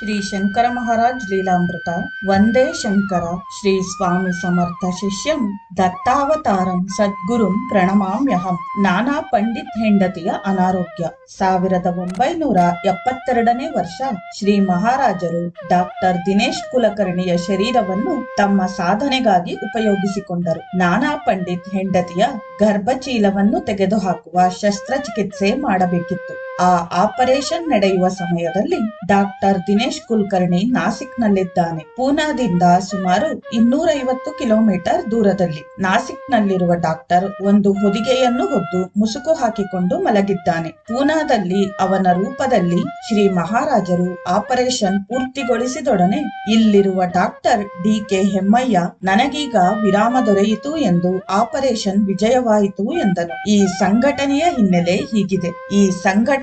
ಶ್ರೀ ಶಂಕರ ಮಹಾರಾಜ್ ಲೀಲಾಮೃತ. ವಂದೇ ಶಂಕರ. ಶ್ರೀ ಸ್ವಾಮಿ ಸಮರ್ಥ ಶಿಷ್ಯಂ ದತ್ತಾವತಾರಂ ಸದ್ಗುರುಂ ಪ್ರಣಮಾಮ್ಯಹಂ. ನಾನಾ ಪಂಡಿತ್ ಹೆಂಡತಿಯ ಅನಾರೋಗ್ಯ. ಸಾವಿರದ ಒಂಬೈನೂರ ಎಪ್ಪತ್ತೆರಡನೇ ವರ್ಷ ಶ್ರೀ ಮಹಾರಾಜರು ಡಾಕ್ಟರ್ ದಿನೇಶ್ ಕುಲಕರ್ಣಿಯ ಶರೀರವನ್ನು ತಮ್ಮ ಸಾಧನೆಗಾಗಿ ಉಪಯೋಗಿಸಿಕೊಂಡರು. ನಾನಾ ಪಂಡಿತ್ ಹೆಂಡತಿಯ ಗರ್ಭಚೀಲವನ್ನು ತೆಗೆದುಹಾಕುವ ಶಸ್ತ್ರಚಿಕಿತ್ಸೆ ಮಾಡಬೇಕಿತ್ತು. ಆ ಆಪರೇಷನ್ ನಡೆಯುವ ಸಮಯದಲ್ಲಿ ಡಾಕ್ಟರ್ ದಿನೇಶ್ ಕುಲಕರ್ಣಿ ನಾಸಿಕ್ನಲ್ಲಿದ್ದಾನೆ. ಪೂನಾದಿಂದ ಸುಮಾರು ಇನ್ನೂರೈವತ್ತು ಕಿಲೋಮೀಟರ್ ದೂರದಲ್ಲಿ. ನಾಸಿಕ್ನಲ್ಲಿರುವ ಡಾಕ್ಟರ್ ಒಂದು ಹೊದಿಗೆಯನ್ನು ಹೊದ್ದು ಮುಸುಕು ಹಾಕಿಕೊಂಡು ಮಲಗಿದ್ದಾನೆ. ಪೂನಾದಲ್ಲಿ ಅವನ ರೂಪದಲ್ಲಿ ಶ್ರೀ ಮಹಾರಾಜರು ಆಪರೇಷನ್ ಪೂರ್ತಿಗೊಳಿಸಿದೊಡನೆ ಇಲ್ಲಿರುವ ಡಾಕ್ಟರ್ ಡಿ ಕೆ ಹೆಮ್ಮಯ್ಯ ನನಗೀಗ ವಿರಾಮ ದೊರೆಯಿತು ಎಂದು ಆಪರೇಷನ್ ವಿಜಯವಾಯಿತು ಎಂದನು. ಈ ಸಂಘಟನೆಯ ಹಿನ್ನೆಲೆ ಹೀಗಿದೆ. ಈ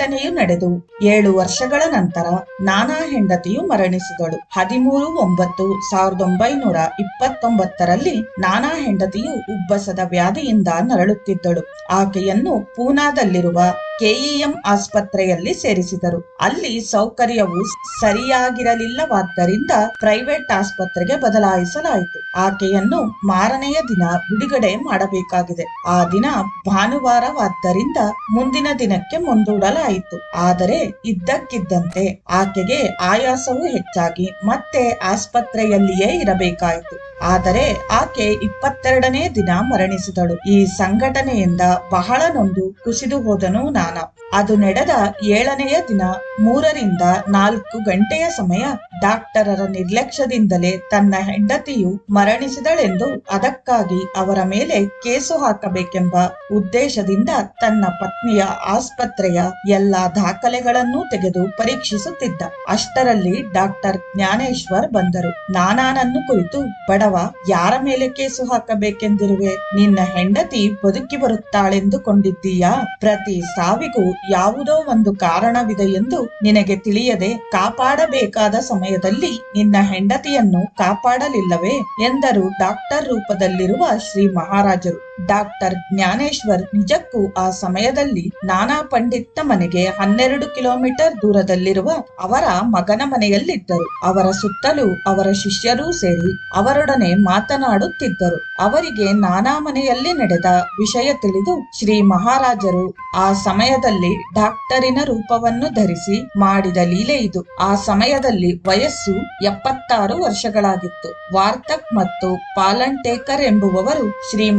ಸಂಘಟನೆಯು ನಡೆದು ಏಳು ವರ್ಷಗಳ ನಂತರ ನಾನಾ ಹೆಂಡತಿಯು ಮರಣಿಸಿದಳು. ಹದಿಮೂರು ಒಂಬತ್ತು ಸಾವಿರದ ಒಂಬೈನೂರ ಇಪ್ಪತ್ತೊಂಬತ್ತರಲ್ಲಿ ನಾನಾ ಹೆಂಡತಿಯು ಉಬ್ಬಸದ ವ್ಯಾಧಿಯಿಂದ ನರಳುತ್ತಿದ್ದಳು. ಆಕೆಯನ್ನು ಪೂನಾದಲ್ಲಿರುವ ಕೆಇಎಂ ಆಸ್ಪತ್ರೆಯಲ್ಲಿ ಸೇರಿಸಿದರು. ಅಲ್ಲಿ ಸೌಕರ್ಯವು ಸರಿಯಾಗಿರಲಿಲ್ಲವಾದ್ದರಿಂದ ಪ್ರೈವೇಟ್ ಆಸ್ಪತ್ರೆಗೆ ಬದಲಾಯಿಸಲಾಯಿತು. ಆಕೆಯನ್ನು ಮಾರನೆಯ ದಿನ ಬಿಡುಗಡೆ ಮಾಡಬೇಕಾಗಿದೆ. ಆ ದಿನ ಭಾನುವಾರವಾದ್ದರಿಂದ ಮುಂದಿನ ದಿನಕ್ಕೆ ಮುಂದೂಡಲಾಯಿತು. ಆದರೆ ಇದ್ದಕ್ಕಿದ್ದಂತೆ ಆಕೆಗೆ ಆಯಾಸವು ಹೆಚ್ಚಾಗಿ ಮತ್ತೆ ಆಸ್ಪತ್ರೆಯಲ್ಲಿಯೇ ಇರಬೇಕಾಯಿತು. ಆದರೆ ಆಕೆ ಇಪ್ಪತ್ತೆರಡನೇ ದಿನ ಮರಣಿಸಿದಳು. ಈ ಸಂಘಟನೆಯಿಂದ ಬಹಳ ನೊಂದು ಕುಸಿದು ಹೋದನು. ನಾನ ಅದು ನಡೆದ ಏಳನೆಯ ದಿನ ಮೂರರಿಂದ ನಾಲ್ಕು ಗಂಟೆಯ ಸಮಯ ಡಾಕ್ಟರರ ನಿರ್ಲಕ್ಷ್ಯದಿಂದಲೇ ತನ್ನ ಹೆಂಡತಿಯು ಮರಣಿಸಿದಳೆಂದು ಅದಕ್ಕಾಗಿ ಅವರ ಮೇಲೆ ಕೇಸು ಹಾಕಬೇಕೆಂಬ ಉದ್ದೇಶದಿಂದ ತನ್ನ ಪತ್ನಿಯ ಆಸ್ಪತ್ರೆಯ ಎಲ್ಲಾ ದಾಖಲೆಗಳನ್ನೂ ತೆಗೆದು ಪರೀಕ್ಷಿಸುತ್ತಿದ್ದ. ಅಷ್ಟರಲ್ಲಿ ಡಾಕ್ಟರ್ ಜ್ಞಾನೇಶ್ವರ್ ಬಂದರು. ನಾನಾನನ್ನು ಕುರಿತು, ಬಡವ, ಯಾರ ಮೇಲೆ ಕೇಸು ಹಾಕಬೇಕೆಂದಿರುವೆ? ನಿನ್ನ ಹೆಂಡತಿ ಬದುಕಿ ಬರುತ್ತಾಳೆಂದುಕೊಂಡಿದ್ದೀಯಾ? ಪ್ರತಿ ಸಾವಿಗೂ ಯಾವುದೋ ಒಂದು ಕಾರಣವಿದೆ ಎಂದು ನಿನಗೆ ತಿಳಿಯದೆ ಕಾಪಾಡಬೇಕಾದ ಸಮಯದಲ್ಲಿ ನಿನ್ನ ಹೆಂಡತಿಯನ್ನು ಕಾಪಾಡಲಿಲ್ಲವೇ ಎಂದರು ಡಾಕ್ಟರ್ ರೂಪದಲ್ಲಿರುವ ಶ್ರೀ ಮಹಾರಾಜರು. ಡಾಕ್ಟರ್ ಜ್ಞಾನೇಶ್ವರ್ ನಿಜಕ್ಕೂ ಆ ಸಮಯದಲ್ಲಿ ನಾನಾ ಪಂಡಿತ ಮನೆಗೆ ಹನ್ನೆರಡು ಕಿಲೋಮೀಟರ್ ದೂರದಲ್ಲಿರುವ ಅವರ ಮಗನ ಮನೆಯಲ್ಲಿದ್ದರು. ಅವರ ಸುತ್ತಲೂ ಅವರ ಶಿಷ್ಯರೂ ಸೇರಿ ಅವರೊಡನೆ ಮಾತನಾಡುತ್ತಿದ್ದರು. ಅವರಿಗೆ ನಾನಾ ಮನೆಯಲ್ಲಿ ನಡೆದ ವಿಷಯ ತಿಳಿದು ಶ್ರೀ ಮಹಾರಾಜರು ಆ ಸಮಯದಲ್ಲಿ ಡಾಕ್ಟರಿನ ರೂಪವನ್ನು ಧರಿಸಿ ಮಾಡಿದ ಲೀಲೆ ಇದು. ಆ ಸಮಯದಲ್ಲಿ ವಯಸ್ಸು ಎಪ್ಪತ್ತಾರು ವರ್ಷಗಳಾಗಿತ್ತು. ವಾರ್ತಕ್ ಮತ್ತು ಪಾಲಂಟೇಕರ್ ಎಂಬುವವರು ಶ್ರೀ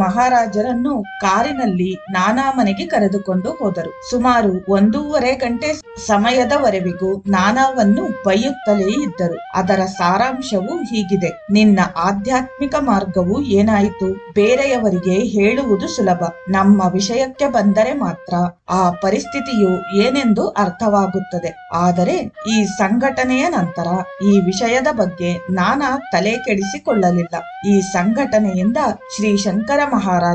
ಮಹಾರಾಜರನ್ನು ಕಾರಿನಲ್ಲಿ ನಾನಾ ಮನೆಗೆ ಕರೆದುಕೊಂಡು ಹೋದರು. ಸುಮಾರು ಒಂದೂವರೆ ಗಂಟೆ ಸಮಯದವರೆವಿಗೂ ನಾನಾವನ್ನು ಬೈಯುತ್ತಲೇ ಇದ್ದರು. ಅದರ ಸಾರಾಂಶವು ಹೀಗಿದೆ. ನಿನ್ನ ಆಧ್ಯಾತ್ಮಿಕ ಮಾರ್ಗವು ಏನಾಯಿತು? ಬೇರೆಯವರಿಗೆ ಹೇಳುವುದು ಸುಲಭ. ನಮ್ಮ ವಿಷಯಕ್ಕೆ ಬಂದರೆ ಮಾತ್ರ ಆ ಪರಿಸ್ಥಿತಿಯು ಏನೆಂದು ಅರ್ಥವಾಗುತ್ತದೆ. ಆದರೆ ಈ ಸಂಘಟನೆಯ ನಂತರ ಈ ವಿಷಯದ ಬಗ್ಗೆ ನಾನಾ ತಲೆ ಕೆಡಿಸಿಕೊಳ್ಳಲಿಲ್ಲ ಈ ಸಂಘಟನೆಯಿಂದ ಶ್ರೀ ಶಂಕರ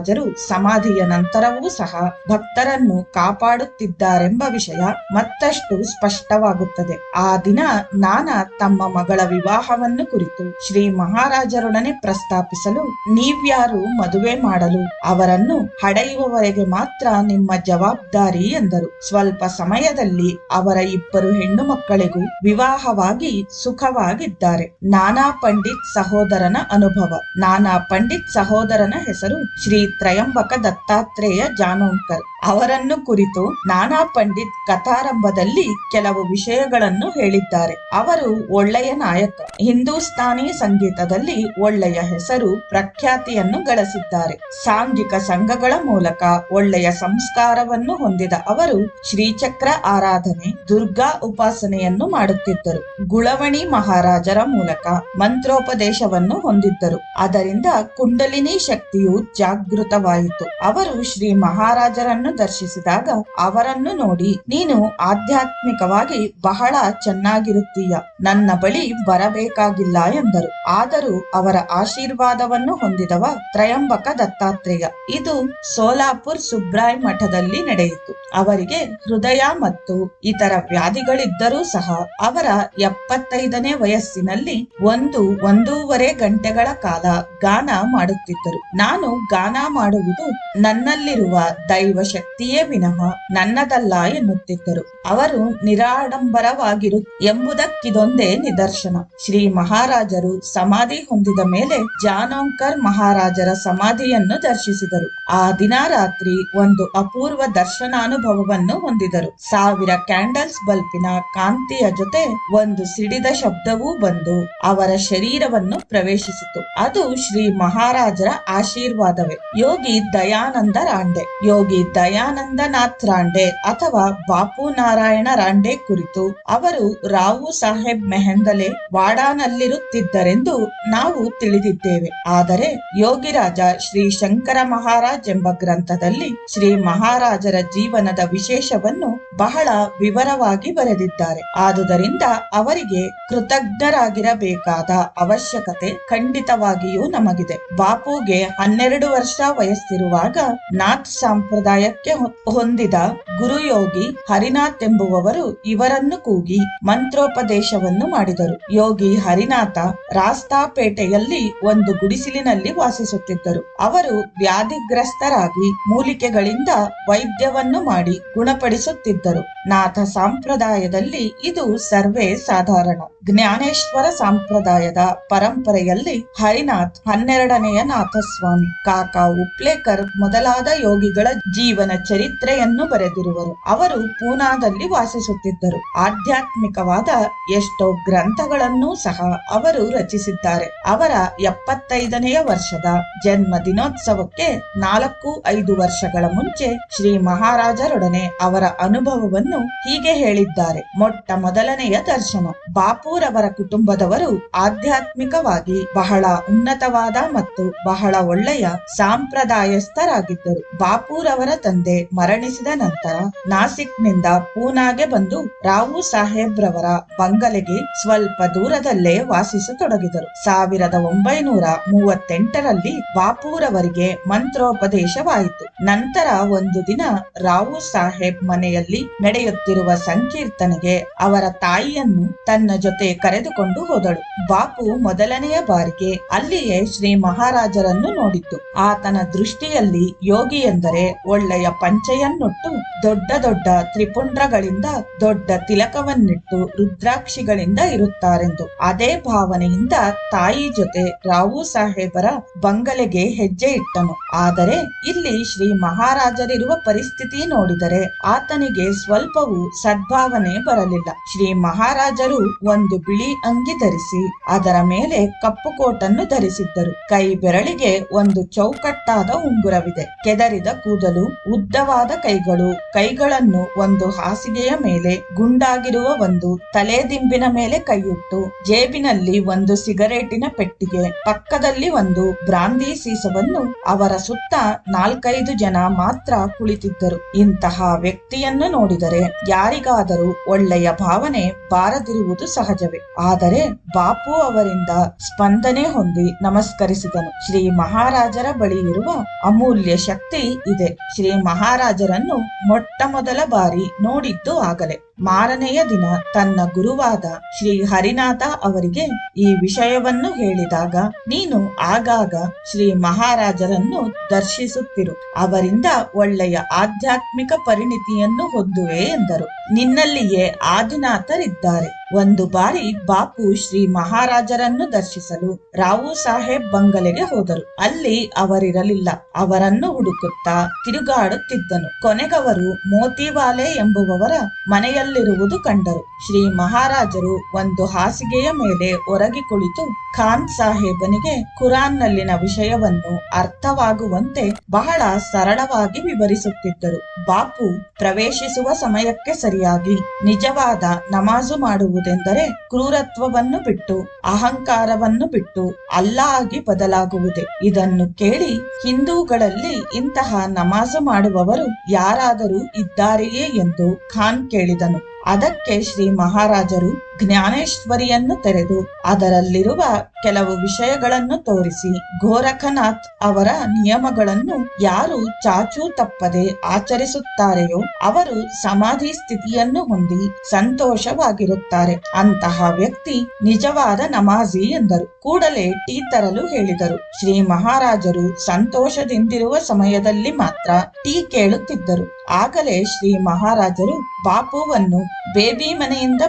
ಮಹಾರಾಜರು ಸಮಾಧಿಯ ನಂತರವೂ ಸಹ ಭಕ್ತರನ್ನು ಕಾಪಾಡುತ್ತಿದ್ದಾರೆಂಬ ವಿಷಯ ಮತ್ತಷ್ಟು ಸ್ಪಷ್ಟವಾಗುತ್ತದೆ. ಆ ದಿನ ನಾನಾ ತಮ್ಮ ಮಗಳ ವಿವಾಹವನ್ನು ಕುರಿತು ಶ್ರೀ ಮಹಾರಾಜರೊಡನೆ ಪ್ರಸ್ತಾಪಿಸಲು ನೀವ್ಯಾರು ಮದುವೆ ಮಾಡಲು ಅವರನ್ನು ಹಡೆಯುವವರೆಗೆ ಮಾತ್ರ ನಿಮ್ಮ ಜವಾಬ್ದಾರಿ ಎಂದರು. ಸ್ವಲ್ಪ ಸಮಯದಲ್ಲಿ ಅವರ ಇಬ್ಬರು ಹೆಣ್ಣು ಮಕ್ಕಳಿಗೂ ವಿವಾಹವಾಗಿ ಸುಖವಾಗಿದ್ದಾರೆ. ನಾನಾ ಪಂಡಿತ್ ಸಹೋದರನ ಅನುಭವ. ನಾನಾ ಪಂಡಿತ್ ಸಹೋದರನ ಹೆಸರು ಶ್ರೀ ತ್ರಯಂಬಕ ದತ್ತಾತ್ರೇಯ ಜಾನೋಂಕರ್ ಅವರನ್ನು ಕುರಿತು ನಾನಾ ಪಂಡಿತ್ ಕಥಾರಂಭದಲ್ಲಿ ಕೆಲವು ವಿಷಯಗಳನ್ನು ಹೇಳಿದ್ದಾರೆ. ಅವರು ಒಳ್ಳೆಯ ನಾಯಕ. ಹಿಂದೂಸ್ತಾನಿ ಸಂಗೀತದಲ್ಲಿ ಒಳ್ಳೆಯ ಹೆಸರು ಪ್ರಖ್ಯಾತಿಯನ್ನು ಗಳಿಸಿದ್ದಾರೆ. ಸಾಂಘಿಕ ಸಂಘಗಳ ಮೂಲಕ ಒಳ್ಳೆಯ ಸಂಸ್ಕಾರವನ್ನು ಹೊಂದಿದ ಅವರು ಶ್ರೀಚಕ್ರ ಆರಾಧನೆ, ದುರ್ಗಾ ಉಪಾಸನೆಯನ್ನು ಮಾಡುತ್ತಿದ್ದರು. ಗುಳವಣಿ ಮಹಾರಾಜರ ಮೂಲಕ ಮಂತ್ರೋಪದೇಶವನ್ನು ಹೊಂದಿದ್ದರು. ಅದರಿಂದ ಕುಂಡಲಿನಿ ಶಕ್ತಿಯು ಜಾಗೃತವಾಯಿತು. ಅವರು ಶ್ರೀ ಮಹಾರಾಜರನ್ನು ದರ್ಶಿಸಿದಾಗ ಅವರನ್ನು ನೋಡಿ, ನೀನು ಆಧ್ಯಾತ್ಮಿಕವಾಗಿ ಬಹಳ ಚೆನ್ನಾಗಿರುತ್ತೀಯ, ನನ್ನ ಬಳಿ ಬರಬೇಕಾಗಿಲ್ಲ ಎಂದರು. ಆದರೂ ಅವರ ಆಶೀರ್ವಾದವನ್ನು ಹೊಂದಿದವ ತ್ರಯಂಬಕ ದತ್ತಾತ್ರೇಯ. ಇದು ಸೋಲಾಪುರ್ ಸುಬ್ರಾಯ್ ಮಠದಲ್ಲಿ ನಡೆಯಿತು. ಅವರಿಗೆ ಹೃದಯ ಮತ್ತು ಇತರ ವ್ಯಾಧಿಗಳಿದ್ದರೂ ಸಹ ಅವರ ಎಪ್ಪತ್ತೈದನೇ ವಯಸ್ಸಿನಲ್ಲಿ ಒಂದು ಒಂದೂವರೆ ಗಂಟೆಗಳ ಕಾಲ ಗಾನ ಮಾಡುತ್ತಿದ್ದರು. ನಾನು ಗಾನ ಮಾಡುವುದು ನನ್ನಲ್ಲಿರುವ ದೈವ ವ್ಯಕ್ತಿಯೇ ವಿನಃ ನನ್ನದಲ್ಲ ಎನ್ನುತ್ತಿದ್ದರು. ಅವರು ನಿರಾಡಂಬರವಾಗಿರು ಎಂಬುದಕ್ಕಿದೊಂದೇ ನಿದರ್ಶನ. ಶ್ರೀ ಮಹಾರಾಜರು ಸಮಾಧಿ ಹೊಂದಿದ ಮೇಲೆ ಜಾನೋಂಕರ್ ಮಹಾರಾಜರ ಸಮಾಧಿಯನ್ನು ದರ್ಶಿಸಿದರು. ಆ ದಿನ ರಾತ್ರಿ ಒಂದು ಅಪೂರ್ವ ದರ್ಶನಾನುಭವವನ್ನು ಹೊಂದಿದರು. ಸಾವಿರ ಕ್ಯಾಂಡಲ್ಸ್ ಬಲ್ಪಿನ ಕಾಂತಿಯ ಜೊತೆ ಒಂದು ಸಿಡಿದ ಶಬ್ದವೂ ಬಂದು ಅವರ ಶರೀರವನ್ನು ಪ್ರವೇಶಿಸಿತು. ಅದು ಶ್ರೀ ಮಹಾರಾಜರ ಆಶೀರ್ವಾದವೇ. ಯೋಗಿ ದಯಾನಂದ ರಾಂಡೆ. ಯೋಗಿ ದಯಾನಂದನಾಥ್ ರಾಂಡೆ ಅಥವಾ ಬಾಪು ನಾರಾಯಣ ರಾಂಡೆ ಕುರಿತು ಅವರು ರಾವು ಸಾಹೇಬ್ ಮೆಹೆಂದಲೆ ವಾಡಾನಲ್ಲಿರುತ್ತಿದ್ದರೆಂದು ನಾವು ತಿಳಿದಿದ್ದೇವೆ. ಆದರೆ ಯೋಗಿರಾಜ ಶ್ರೀ ಶಂಕರ ಮಹಾರಾಜ್ ಎಂಬ ಗ್ರಂಥದಲ್ಲಿ ಶ್ರೀ ಮಹಾರಾಜರ ಜೀವನದ ವಿಶೇಷವನ್ನು ಬಹಳ ವಿವರವಾಗಿ ಬರೆದಿದ್ದಾರೆ. ಆದುದರಿಂದ ಅವರಿಗೆ ಕೃತಜ್ಞರಾಗಿರಬೇಕಾದ ಅವಶ್ಯಕತೆ ಖಂಡಿತವಾಗಿಯೂ ನಮಗಿದೆ. ಬಾಪುಗೆ ಹನ್ನೆರಡು ವರ್ಷ ವಯಸ್ಸಿರುವಾಗ ನಾಥ್ ಸಂಪ್ರದಾಯಕ್ಕೆ ಹೊಂದಿದ ಗುರುಯೋಗಿ ಹರಿನಾಥ್ ಎಂಬುವವರು ಇವರನ್ನು ಕೂಗಿ ಮಂತ್ರೋಪದೇಶವನ್ನು ಮಾಡಿದರು. ಯೋಗಿ ಹರಿನಾಥ ರಾಸ್ತಾಪೇಟೆಯಲ್ಲಿ ಒಂದು ಗುಡಿಸಿಲಿನಲ್ಲಿ ವಾಸಿಸುತ್ತಿದ್ದರು. ಅವರು ವ್ಯಾಧಿಗ್ರಸ್ತರಾಗಿ ಮೂಲಿಕೆಗಳಿಂದ ವೈದ್ಯವನ್ನು ಮಾಡಿ ಗುಣಪಡಿಸುತ್ತಿದ್ದರು ನಾಥ ಸಂಪ್ರದಾಯದಲ್ಲಿ ಇದು ಸರ್ವೇ ಸಾಧಾರಣ. ಜ್ಞಾನೇಶ್ವರ ಸಂಪ್ರದಾಯದ ಪರಂಪರೆಯಲ್ಲಿ ಹರಿನಾಥ್ ಹನ್ನೆರಡನೆಯ ನಾಥಸ್ವಾಮಿ, ಕಾಕಾ ಉಪ್ಲೇಕರ್ ಮೊದಲಾದ ಯೋಗಿಗಳ ಜೀವನ ಚರಿತ್ರೆಯನ್ನು ಬರೆದಿರುವರು. ಅವರು ಪೂನಾದಲ್ಲಿ ವಾಸಿಸುತ್ತಿದ್ದರು. ಆಧ್ಯಾತ್ಮಿಕವಾದ ಎಷ್ಟೋ ಗ್ರಂಥಗಳನ್ನೂ ಸಹ ಅವರು ರಚಿಸಿದ್ದಾರೆ. ಅವರ ಎಪ್ಪತ್ತೈದನೆಯ ವರ್ಷದ ಜನ್ಮ ದಿನೋತ್ಸವಕ್ಕೆ ನಾಲ್ಕು ಐದು ವರ್ಷಗಳ ಮುಂಚೆ ಶ್ರೀ ಮಹಾರಾಜರೊಡನೆ ಅವರ ಅನುಭವವನ್ನು ಹೀಗೆ ಹೇಳಿದ್ದಾರೆ. ಮೊಟ್ಟ ಮೊದಲನೆಯ ದರ್ಶನ. ಬಾಪೂರವರ ಕುಟುಂಬದವರು ಆಧ್ಯಾತ್ಮಿಕವಾಗಿ ಬಹಳ ಉನ್ನತವಾದ ಮತ್ತು ಬಹಳ ಒಳ್ಳೆಯ ಸಾಂಪ್ರದಾಯಸ್ಥರಾಗಿದ್ದರು. ಬಾಪೂರವರ ತಂದೆ ಮರಣಿಸಿದ ನಂತರ ನಾಸಿಕ್ನಿಂದ ಪೂನಾಗೆ ಬಂದು ರಾವು ಸಾಹೇಬ್ರವರ ಬಂಗಲೆಗೆ ಸ್ವಲ್ಪ ದೂರದಲ್ಲೇ ವಾಸಿಸತೊಡಗಿದರು. ಸಾವಿರದ ಒಂಬೈನೂರ ಮೂವತ್ತೆಂಟರಲ್ಲಿ ಬಾಪೂರವರಿಗೆ ಮಂತ್ರೋಪದೇಶವಾಯಿತು. ನಂತರ ಒಂದು ದಿನ ರಾವು ಸಾಹೇಬ್ ಮನೆಯಲ್ಲಿ ನಡೆಯುತ್ತಿರುವ ಸಂಕೀರ್ತನೆಗೆ ಅವರ ತಾಯಿಯನ್ನು ತನ್ನ ಜೊತೆ ಕರೆದುಕೊಂಡು ಹೋದಳು. ಬಾಪು ಮೊದಲನೆಯ ಬಾರಿಗೆ ಅಲ್ಲಿಯೇ ಶ್ರೀ ಮಹಾರಾಜರನ್ನು ನೋಡಿದ್ದು ಆತನ ದೃಷ್ಟಿಯಲ್ಲಿ ಯೋಗಿ ಎಂದರೆ ಒಳ್ಳೆಯ ಪಂಚೆಯನ್ನುಟ್ಟು, ದೊಡ್ಡ ದೊಡ್ಡ ತ್ರಿಪುಂಡ್ರಗಳಿಂದ, ದೊಡ್ಡ ತಿಲಕವನ್ನಿಟ್ಟು ರುದ್ರಾಕ್ಷಿಗಳಿಂದ ಇರುತ್ತಾರೆಂದು. ಅದೇ ಭಾವನೆಯಿಂದ ತಾಯಿ ಜೊತೆ ರಾವು ಸಾಹೇಬರ ಬಂಗಲೆಗೆ ಹೆಜ್ಜೆ ಇಟ್ಟನು. ಆದರೆ ಇಲ್ಲಿ ಶ್ರೀ ಮಹಾರಾಜರಿರುವ ಪರಿಸ್ಥಿತಿ ನೋಡಿದರೆ ಆತನಿಗೆ ಸ್ವಲ್ಪವೂ ಸದ್ಭಾವನೆ ಬರಲಿಲ್ಲ. ಶ್ರೀ ಮಹಾರಾಜರು ಒಂದು ಬಿಳಿ ಅಂಗಿ ಧರಿಸಿ, ಅದರ ಮೇಲೆ ಕಪ್ಪು ಕೋಟನ್ನು ಧರಿಸಿದ್ದರು. ಕೈ ಬೆರಳಿಗೆ ಒಂದು ಚೌಕಟ್ಟಾದ ಉಂಗುರವಿದೆ. ಕೆದರಿದ ಕೂದಲು, ಉದ್ದವಾದ ಕೈಗಳು, ಕೈಗಳನ್ನು ಒಂದು ಹಾಸಿಗೆಯ ಮೇಲೆ ಗುಂಡಾಗಿರುವ ಒಂದು ತಲೆದಿಂಬಿನ ಮೇಲೆ ಕೈಯಿಟ್ಟು, ಜೇಬಿನಲ್ಲಿ ಒಂದು ಸಿಗರೇಟಿನ ಪೆಟ್ಟಿಗೆ, ಪಕ್ಕದಲ್ಲಿ ಒಂದು ಬ್ರಾಂದಿ ಸೀಸವನ್ನು ಅವರ ಸುತ್ತ ನಾಲ್ಕೈದು ಜನ ಮಾತ್ರ ಕುಳಿತಿದ್ದರು. ಇಂತಹ ವ್ಯಕ್ತಿಯನ್ನು ನೋಡಿದರೆ ಯಾರಿಗಾದರೂ ಒಳ್ಳೆಯ ಭಾವನೆ ಬಾರದಿರುವುದು ಸಹಜವೇ. ಆದರೆ ಬಾಪು ಅವರಿಂದ ಸ್ಪಂದನೆ ಹೊಂದಿ ನಮಸ್ಕರಿಸಿದನು. ಶ್ರೀ ಮಹಾರಾಜರ ಬಳಿ ಇರುವ ಅಮೂಲ್ಯ ಶಕ್ತಿ ಇದೆ. ಶ್ರೀ ಮಹಾರಾಜರನ್ನು ಮೊಟ್ಟ ಮೊದಲ ಬಾರಿ ನೋಡಿದ್ದು ಆಗಲೇ. ಮಾರನೆಯ ದಿನ ತನ್ನ ಗುರುವಾದ ಶ್ರೀ ಹರಿನಾಥ ಅವರಿಗೆ ಈ ವಿಷಯವನ್ನು ಹೇಳಿದಾಗ, ನೀನು ಆಗಾಗ ಶ್ರೀ ಮಹಾರಾಜರನ್ನು ದರ್ಶಿಸುತ್ತಿರು. ಅವರಿಂದ ಒಳ್ಳೆಯ ಆಧ್ಯಾತ್ಮಿಕ ಪರಿಣಿತಿಯನ್ನು ಹೊಂದುವೆ ಎಂದರು. ನಿನ್ನಲ್ಲಿಯೇ ಆದಿನಾಥರಿದ್ದಾರೆ. ಒಂದು ಬಾರಿ ಬಾಪು ಶ್ರೀ ಮಹಾರಾಜರನ್ನು ದರ್ಶಿಸಲು ರಾವು ಸಾಹೇಬ್ ಬಂಗಲೆಗೆ ಹೋದರು. ಅಲ್ಲಿ ಅವರಿರಲಿಲ್ಲ. ಅವರನ್ನು ಹುಡುಕುತ್ತಾ ತಿರುಗಾಡುತ್ತಿದ್ದನು. ಕೊನೆಗವರು ಮೋತಿವಾಲೆ ಎಂಬುವವರ ಮನೆಯಲ್ಲಿರುವುದು ಕಂಡರು. ಶ್ರೀ ಮಹಾರಾಜರು ಒಂದು ಹಾಸಿಗೆಯ ಮೇಲೆ ಒರಗಿ ಕುಳಿತು ಖಾನ್ ಸಾಹೇಬನಿಗೆ ಕುರಾನ್ನಲ್ಲಿನ ವಿಷಯವನ್ನು ಅರ್ಥವಾಗುವಂತೆ ಬಹಳ ಸರಳವಾಗಿ ವಿವರಿಸುತ್ತಿದ್ದರು. ಬಾಪು ಪ್ರವೇಶಿಸುವ ಸಮಯಕ್ಕೆ ಸರಿಯಾಗಿ ನಿಜವಾದ ನಮಾಜು ಮಾಡುವುದೆಂದರೆ ಕ್ರೂರತ್ವವನ್ನು ಬಿಟ್ಟು, ಅಹಂಕಾರವನ್ನು ಬಿಟ್ಟು ಅಲ್ಲಾಗಿ ಬದಲಾಗುವುದೇ. ಇದನ್ನು ಕೇಳಿ ಹಿಂದೂಗಳಲ್ಲಿ ಇಂತಹ ನಮಾಜ್ ಮಾಡುವವರು ಯಾರಾದರೂ ಇದ್ದಾರೆಯೇ ಎಂದು ಖಾನ್ ಕೇಳಿದನು. ಅದಕ್ಕೆ ಶ್ರೀ ಮಹಾರಾಜರು ಜ್ಞಾನೇಶ್ವರಿಯನ್ನು ತೆರೆದು ಅದರಲ್ಲಿರುವ ಕೆಲವು ವಿಷಯಗಳನ್ನು ತೋರಿಸಿ. ಗೋರಖನಾಥ್ ಅವರ ನಿಯಮಗಳನ್ನು ಯಾರು ಚಾಚೂ ತಪ್ಪದೆ ಆಚರಿಸುತ್ತಾರೆಯೋ ಅವರು ಸಮಾಧಿ ಸ್ಥಿತಿಯನ್ನು ಹೊಂದಿ ಸಂತೋಷವಾಗಿರುತ್ತಾರೆ. ಅಂತಹ ವ್ಯಕ್ತಿ ನಿಜವಾದ ನಮಾಜಿ ಎಂದರು. ಕೂಡಲೇ ಟೀ ತರಲು ಹೇಳಿದರು. ಶ್ರೀ ಮಹಾರಾಜರು ಸಂತೋಷದಿಂದಿರುವ ಸಮಯದಲ್ಲಿ ಮಾತ್ರ ಟೀ ಕೇಳುತ್ತಿದ್ದರು. ಆಗಲೇ ಶ್ರೀ ಮಹಾರಾಜರು ಬಾಪುವನ್ನು ಬೇಬಿ ಮನೆಯಿಂದ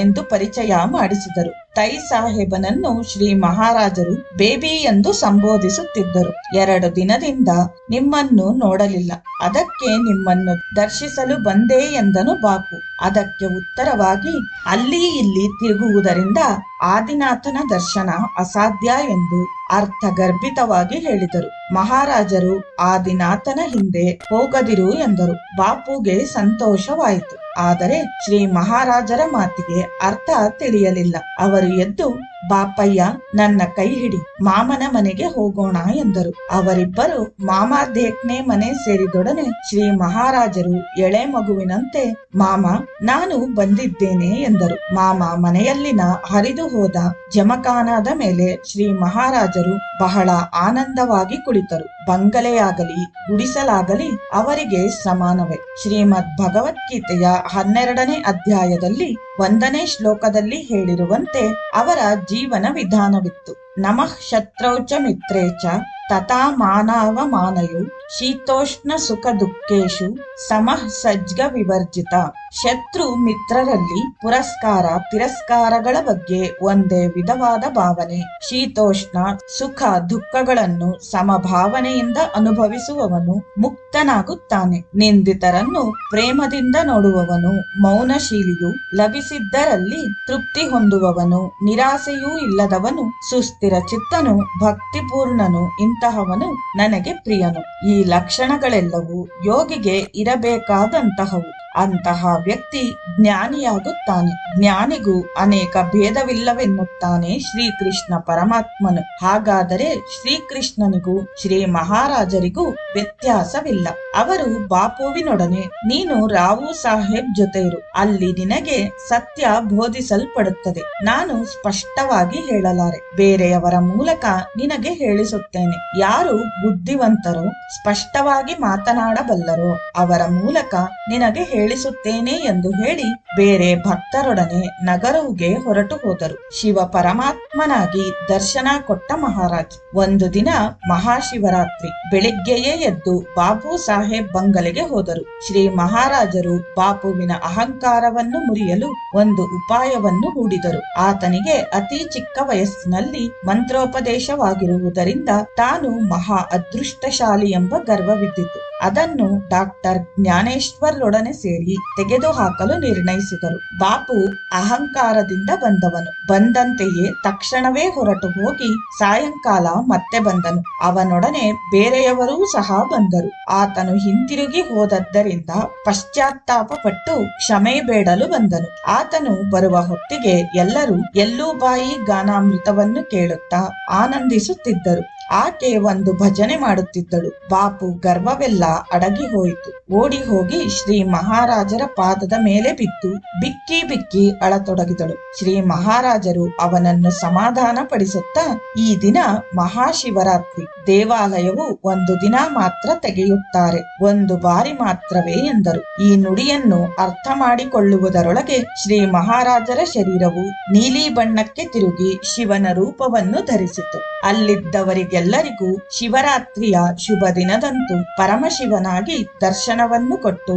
ಬಂದಿದ್ದಾನೆಂದು ಪರಿಚಯ ಮಾಡಿಸಿದರು. ತೈ ಸಾಹೇಬನನ್ನು ಶ್ರೀ ಮಹಾರಾಜರು ಬೇಬಿ ಎಂದು ಸಂಬೋಧಿಸುತ್ತಿದ್ದರು. ಎರಡು ದಿನದಿಂದ ನಿಮ್ಮನ್ನು ನೋಡಲಿಲ್ಲ. ಅದಕ್ಕೆ ನಿಮ್ಮನ್ನು ದರ್ಶಿಸಲು ಬಂದೆ ಎಂದನು ಬಾಪು. ಅದಕ್ಕೆ ಉತ್ತರವಾಗಿ, ಅಲ್ಲಿ ಇಲ್ಲಿ ತಿರುಗುವುದರಿಂದ ಆದಿನಾಥನ ದರ್ಶನ ಅಸಾಧ್ಯ ಎಂದು ಅರ್ಥಗರ್ಭಿತವಾಗಿ ಹೇಳಿದರು. ಮಹಾರಾಜರು ಆದಿನಾಥನ ಹಿಂದೆ ಹೋಗದಿರು ಎಂದರು. ಬಾಪುಗೆ ಸಂತೋಷವಾಯಿತು. ಆದರೆ ಶ್ರೀ ಮಹಾರಾಜರ ಮಾತಿಗೆ ಅರ್ಥ ತಿಳಿಯಲಿಲ್ಲ. ಅವರು ಎದ್ದು ಬಾಪಯ್ಯ, ನನ್ನ ಕೈ ಹಿಡಿ, ಮಾಮನ ಮನೆಗೆ ಹೋಗೋಣ ಎಂದರು. ಅವರಿಬ್ಬರು ಮಾಮ ದೇಕ್ನೆ ಮನೆ ಸೇರಿದೊಡನೆ ಶ್ರೀ ಮಹಾರಾಜರು ಎಳೆ ಮಗುವಿನಂತೆ, ಮಾಮ, ನಾನು ಬಂದಿದ್ದೇನೆ ಎಂದರು. ಮಾಮ ಮನೆಯಲ್ಲಿನ ಹರಿದು ಹೋದ ಜಮಖಾನಾದ ಮೇಲೆ ಶ್ರೀ ಮಹಾರಾಜರು ಬಹಳ ಆನಂದವಾಗಿ ಕುಳಿತರು. ಬಂಗಲೆಯಾಗಲಿ, ಗುಡಿಸಲಾಗಲಿ, ಅವರಿಗೆ ಸಮಾನವೇ. ಶ್ರೀಮದ್ ಭಗವದ್ಗೀತೆಯ ಹನ್ನೆರಡನೇ ಅಧ್ಯಾಯದಲ್ಲಿ ಒಂದನೇ ಶ್ಲೋಕದಲ್ಲಿ ಹೇಳಿರುವಂತೆ, ಅವರ ಜೀವನ ವಿಧಾನವಿತ್ತು. ನಮಃ ಶತ್ರೌಚ ಮಿತ್ರೇ ಚ ತಥಾ ಮಾನವಮಾನಯು ಶೀತೋಷ್ಣ ಸುಖ ದುಃಖೇಶು ಸಮಃ ಸಜ್ಜ ವಿವರ್ಜಿತ. ಶತ್ರು ಮಿತ್ರರಲ್ಲಿ ಪುರಸ್ಕಾರ, ತಿರಸ್ಕಾರಗಳ ಬಗ್ಗೆ ಒಂದೇ ವಿಧವಾದ ಭಾವನೆ. ಶೀತೋಷ್ಣ ಸುಖ ದುಃಖಗಳನ್ನು ಸಮಭಾವನೆಯಿಂದ ಅನುಭವಿಸುವವನು ಮುಕ್ತನಾಗುತ್ತಾನೆ. ನಿಂದಿತರನ್ನು ಪ್ರೇಮದಿಂದ ನೋಡುವವನು ಮೌನಶೀಲಿಯು ಲಭಿಸಿದ್ದರಲ್ಲಿ ತೃಪ್ತಿ ಹೊಂದುವವನು ನಿರಾಸೆಯೂ ಇಲ್ಲದವನು ಸುಸ್ಥಿರ ಚಿತ್ತನು ಭಕ್ತಿಪೂರ್ಣನು ಇಂತಹವನು ನನಗೆ ಪ್ರಿಯನು. ಈ ಲಕ್ಷಣಗಳೆಲ್ಲವೂ ಯೋಗಿಗೆ ಇರಬೇಕಾದಂತಹವು. ಅಂತಹ ವ್ಯಕ್ತಿ ಜ್ಞಾನಿಯಾಗುತ್ತಾನೆ. ಜ್ಞಾನಿಗೂ ಅನೇಕ ಭೇದವಿಲ್ಲವೆನ್ನುತ್ತಾನೆ ಶ್ರೀಕೃಷ್ಣ ಪರಮಾತ್ಮನು. ಹಾಗಾದರೆ ಶ್ರೀಕೃಷ್ಣನಿಗೂ, ಶ್ರೀ ಮಹಾರಾಜರಿಗೂ ವ್ಯತ್ಯಾಸವಿಲ್ಲ. ಅವರು ಬಾಪುವಿನೊಡನೆ, ನೀನು ರಾವು ಸಾಹೇಬ್ ಜೊತೆ ಇರು ಅಲ್ಲಿ ನಿನಗೆ ಸತ್ಯ ಬೋಧಿಸಲ್ಪಡುತ್ತದೆ. ನಾನು ಸ್ಪಷ್ಟವಾಗಿ ಹೇಳಲಾರೆ. ಬೇರೆಯವರ ಮೂಲಕ ನಿನಗೆ ಹೇಳಿಸುತ್ತೇನೆ. ಯಾರು ಬುದ್ಧಿವಂತರು, ಸ್ಪಷ್ಟವಾಗಿ ಮಾತನಾಡಬಲ್ಲರೋ, ಅವರ ಮೂಲಕ ನಿನಗೆ ಹೇಳಿಸುತ್ತೇನೆ ಎಂದು ಹೇಳಿ ಬೇರೆ ಭಕ್ತರೊಡನೆ ನಗರವುಗೆ ಹೊರಟು ಹೋದರು. ಶಿವ ಪರಮಾತ್ಮನಾಗಿ ದರ್ಶನ ಕೊಟ್ಟ ಮಹಾರಾಜ್. ಒಂದು ದಿನ ಮಹಾಶಿವರಾತ್ರಿ. ಬೆಳಿಗ್ಗೆಯೇ ಎದ್ದು ಬಾಪು ಸಾಹೇಬ್ ಬಂಗಲೆಗೆ ಹೋದರು. ಶ್ರೀ ಮಹಾರಾಜರು ಬಾಪುವಿನ ಅಹಂಕಾರವನ್ನು ಮುರಿಯಲು ಒಂದು ಉಪಾಯವನ್ನು ಹೂಡಿದರು. ಆತನಿಗೆ ಅತಿ ಚಿಕ್ಕ ವಯಸ್ಸಿನಲ್ಲಿ ಮಂತ್ರೋಪದೇಶವಾಗಿರುವುದರಿಂದ ತಾನು ಮಹಾ ಅದೃಷ್ಟಶಾಲಿ ಎಂಬ ಗರ್ವವಿದ್ದಿತು. ಅದನ್ನು ಡಾಕ್ಟರ್ ಜ್ಞಾನೇಶ್ವರ್ರೊಡನೆ ಸೇರಿ ತೆಗೆದುಹಾಕಲು ನಿರ್ಣಯಿಸಿದರು. ಬಾಪು ಅಹಂಕಾರದಿಂದ ಬಂದವನು. ಬಂದಂತೆಯೇ ತಕ್ಷಣವೇ ಹೊರಟು ಹೋಗಿ ಸಾಯಂಕಾಲ ಮತ್ತೆ ಬಂದನು. ಅವನೊಡನೆ ಬೇರೆಯವರೂ ಸಹ ಬಂದರು. ಆತನು ಹಿಂತಿರುಗಿ ಹೋದದ್ದರಿಂದ ಪಶ್ಚಾತ್ತಾಪ ಪಟ್ಟು ಕ್ಷಮೆ ಬೇಡಲು ಬಂದನು. ಆತನು ಬರುವ ಹೊತ್ತಿಗೆ ಎಲ್ಲರೂ ಎಲ್ಲೂ ಬಾಯಿ ಗಾನಾಮೃತವನ್ನು ಕೇಳುತ್ತಾ ಆನಂದಿಸುತ್ತಿದ್ದರು. ಆಕೆ ಒಂದು ಭಜನೆ ಮಾಡುತ್ತಿದ್ದಳು. ಬಾಪು ಗರ್ವವೆಲ್ಲ ಅಡಗಿ ಹೋಯಿತು ಓಡಿ ಹೋಗಿ ಶ್ರೀ ಮಹಾರಾಜರ ಪಾದದ ಮೇಲೆ ಬಿದ್ದು ಬಿಕ್ಕಿ ಬಿಕ್ಕಿ ಅಳತೊಡಗಿದಳು. ಶ್ರೀ ಮಹಾರಾಜರು ಅವನನ್ನು ಸಮಾಧಾನ ಪಡಿಸುತ್ತಾ ಈ ದಿನ ಮಹಾಶಿವರಾತ್ರಿ. ದೇವಾಲಯವು ಒಂದು ದಿನ ಮಾತ್ರ ತೆಗೆಯುತ್ತಾರೆ. ಒಂದು ಬಾರಿ ಮಾತ್ರವೇ ಎಂದರು. ಈ ನುಡಿಯನ್ನು ಅರ್ಥ ಮಾಡಿಕೊಳ್ಳುವುದರೊಳಗೆ ಶ್ರೀ ಮಹಾರಾಜರ ಶರೀರವು ನೀಲಿ ಬಣ್ಣಕ್ಕೆ ತಿರುಗಿ ಶಿವನ ರೂಪವನ್ನು ಧರಿಸಿತು. ಅಲ್ಲಿದ್ದವರಿಗೆಲ್ಲರಿಗೂ ಶಿವರಾತ್ರಿಯ ಶುಭ ದಿನದಂತೂ ಪರಮಶಿವನಾಗಿ ದರ್ಶನವನ್ನು ಕೊಟ್ಟು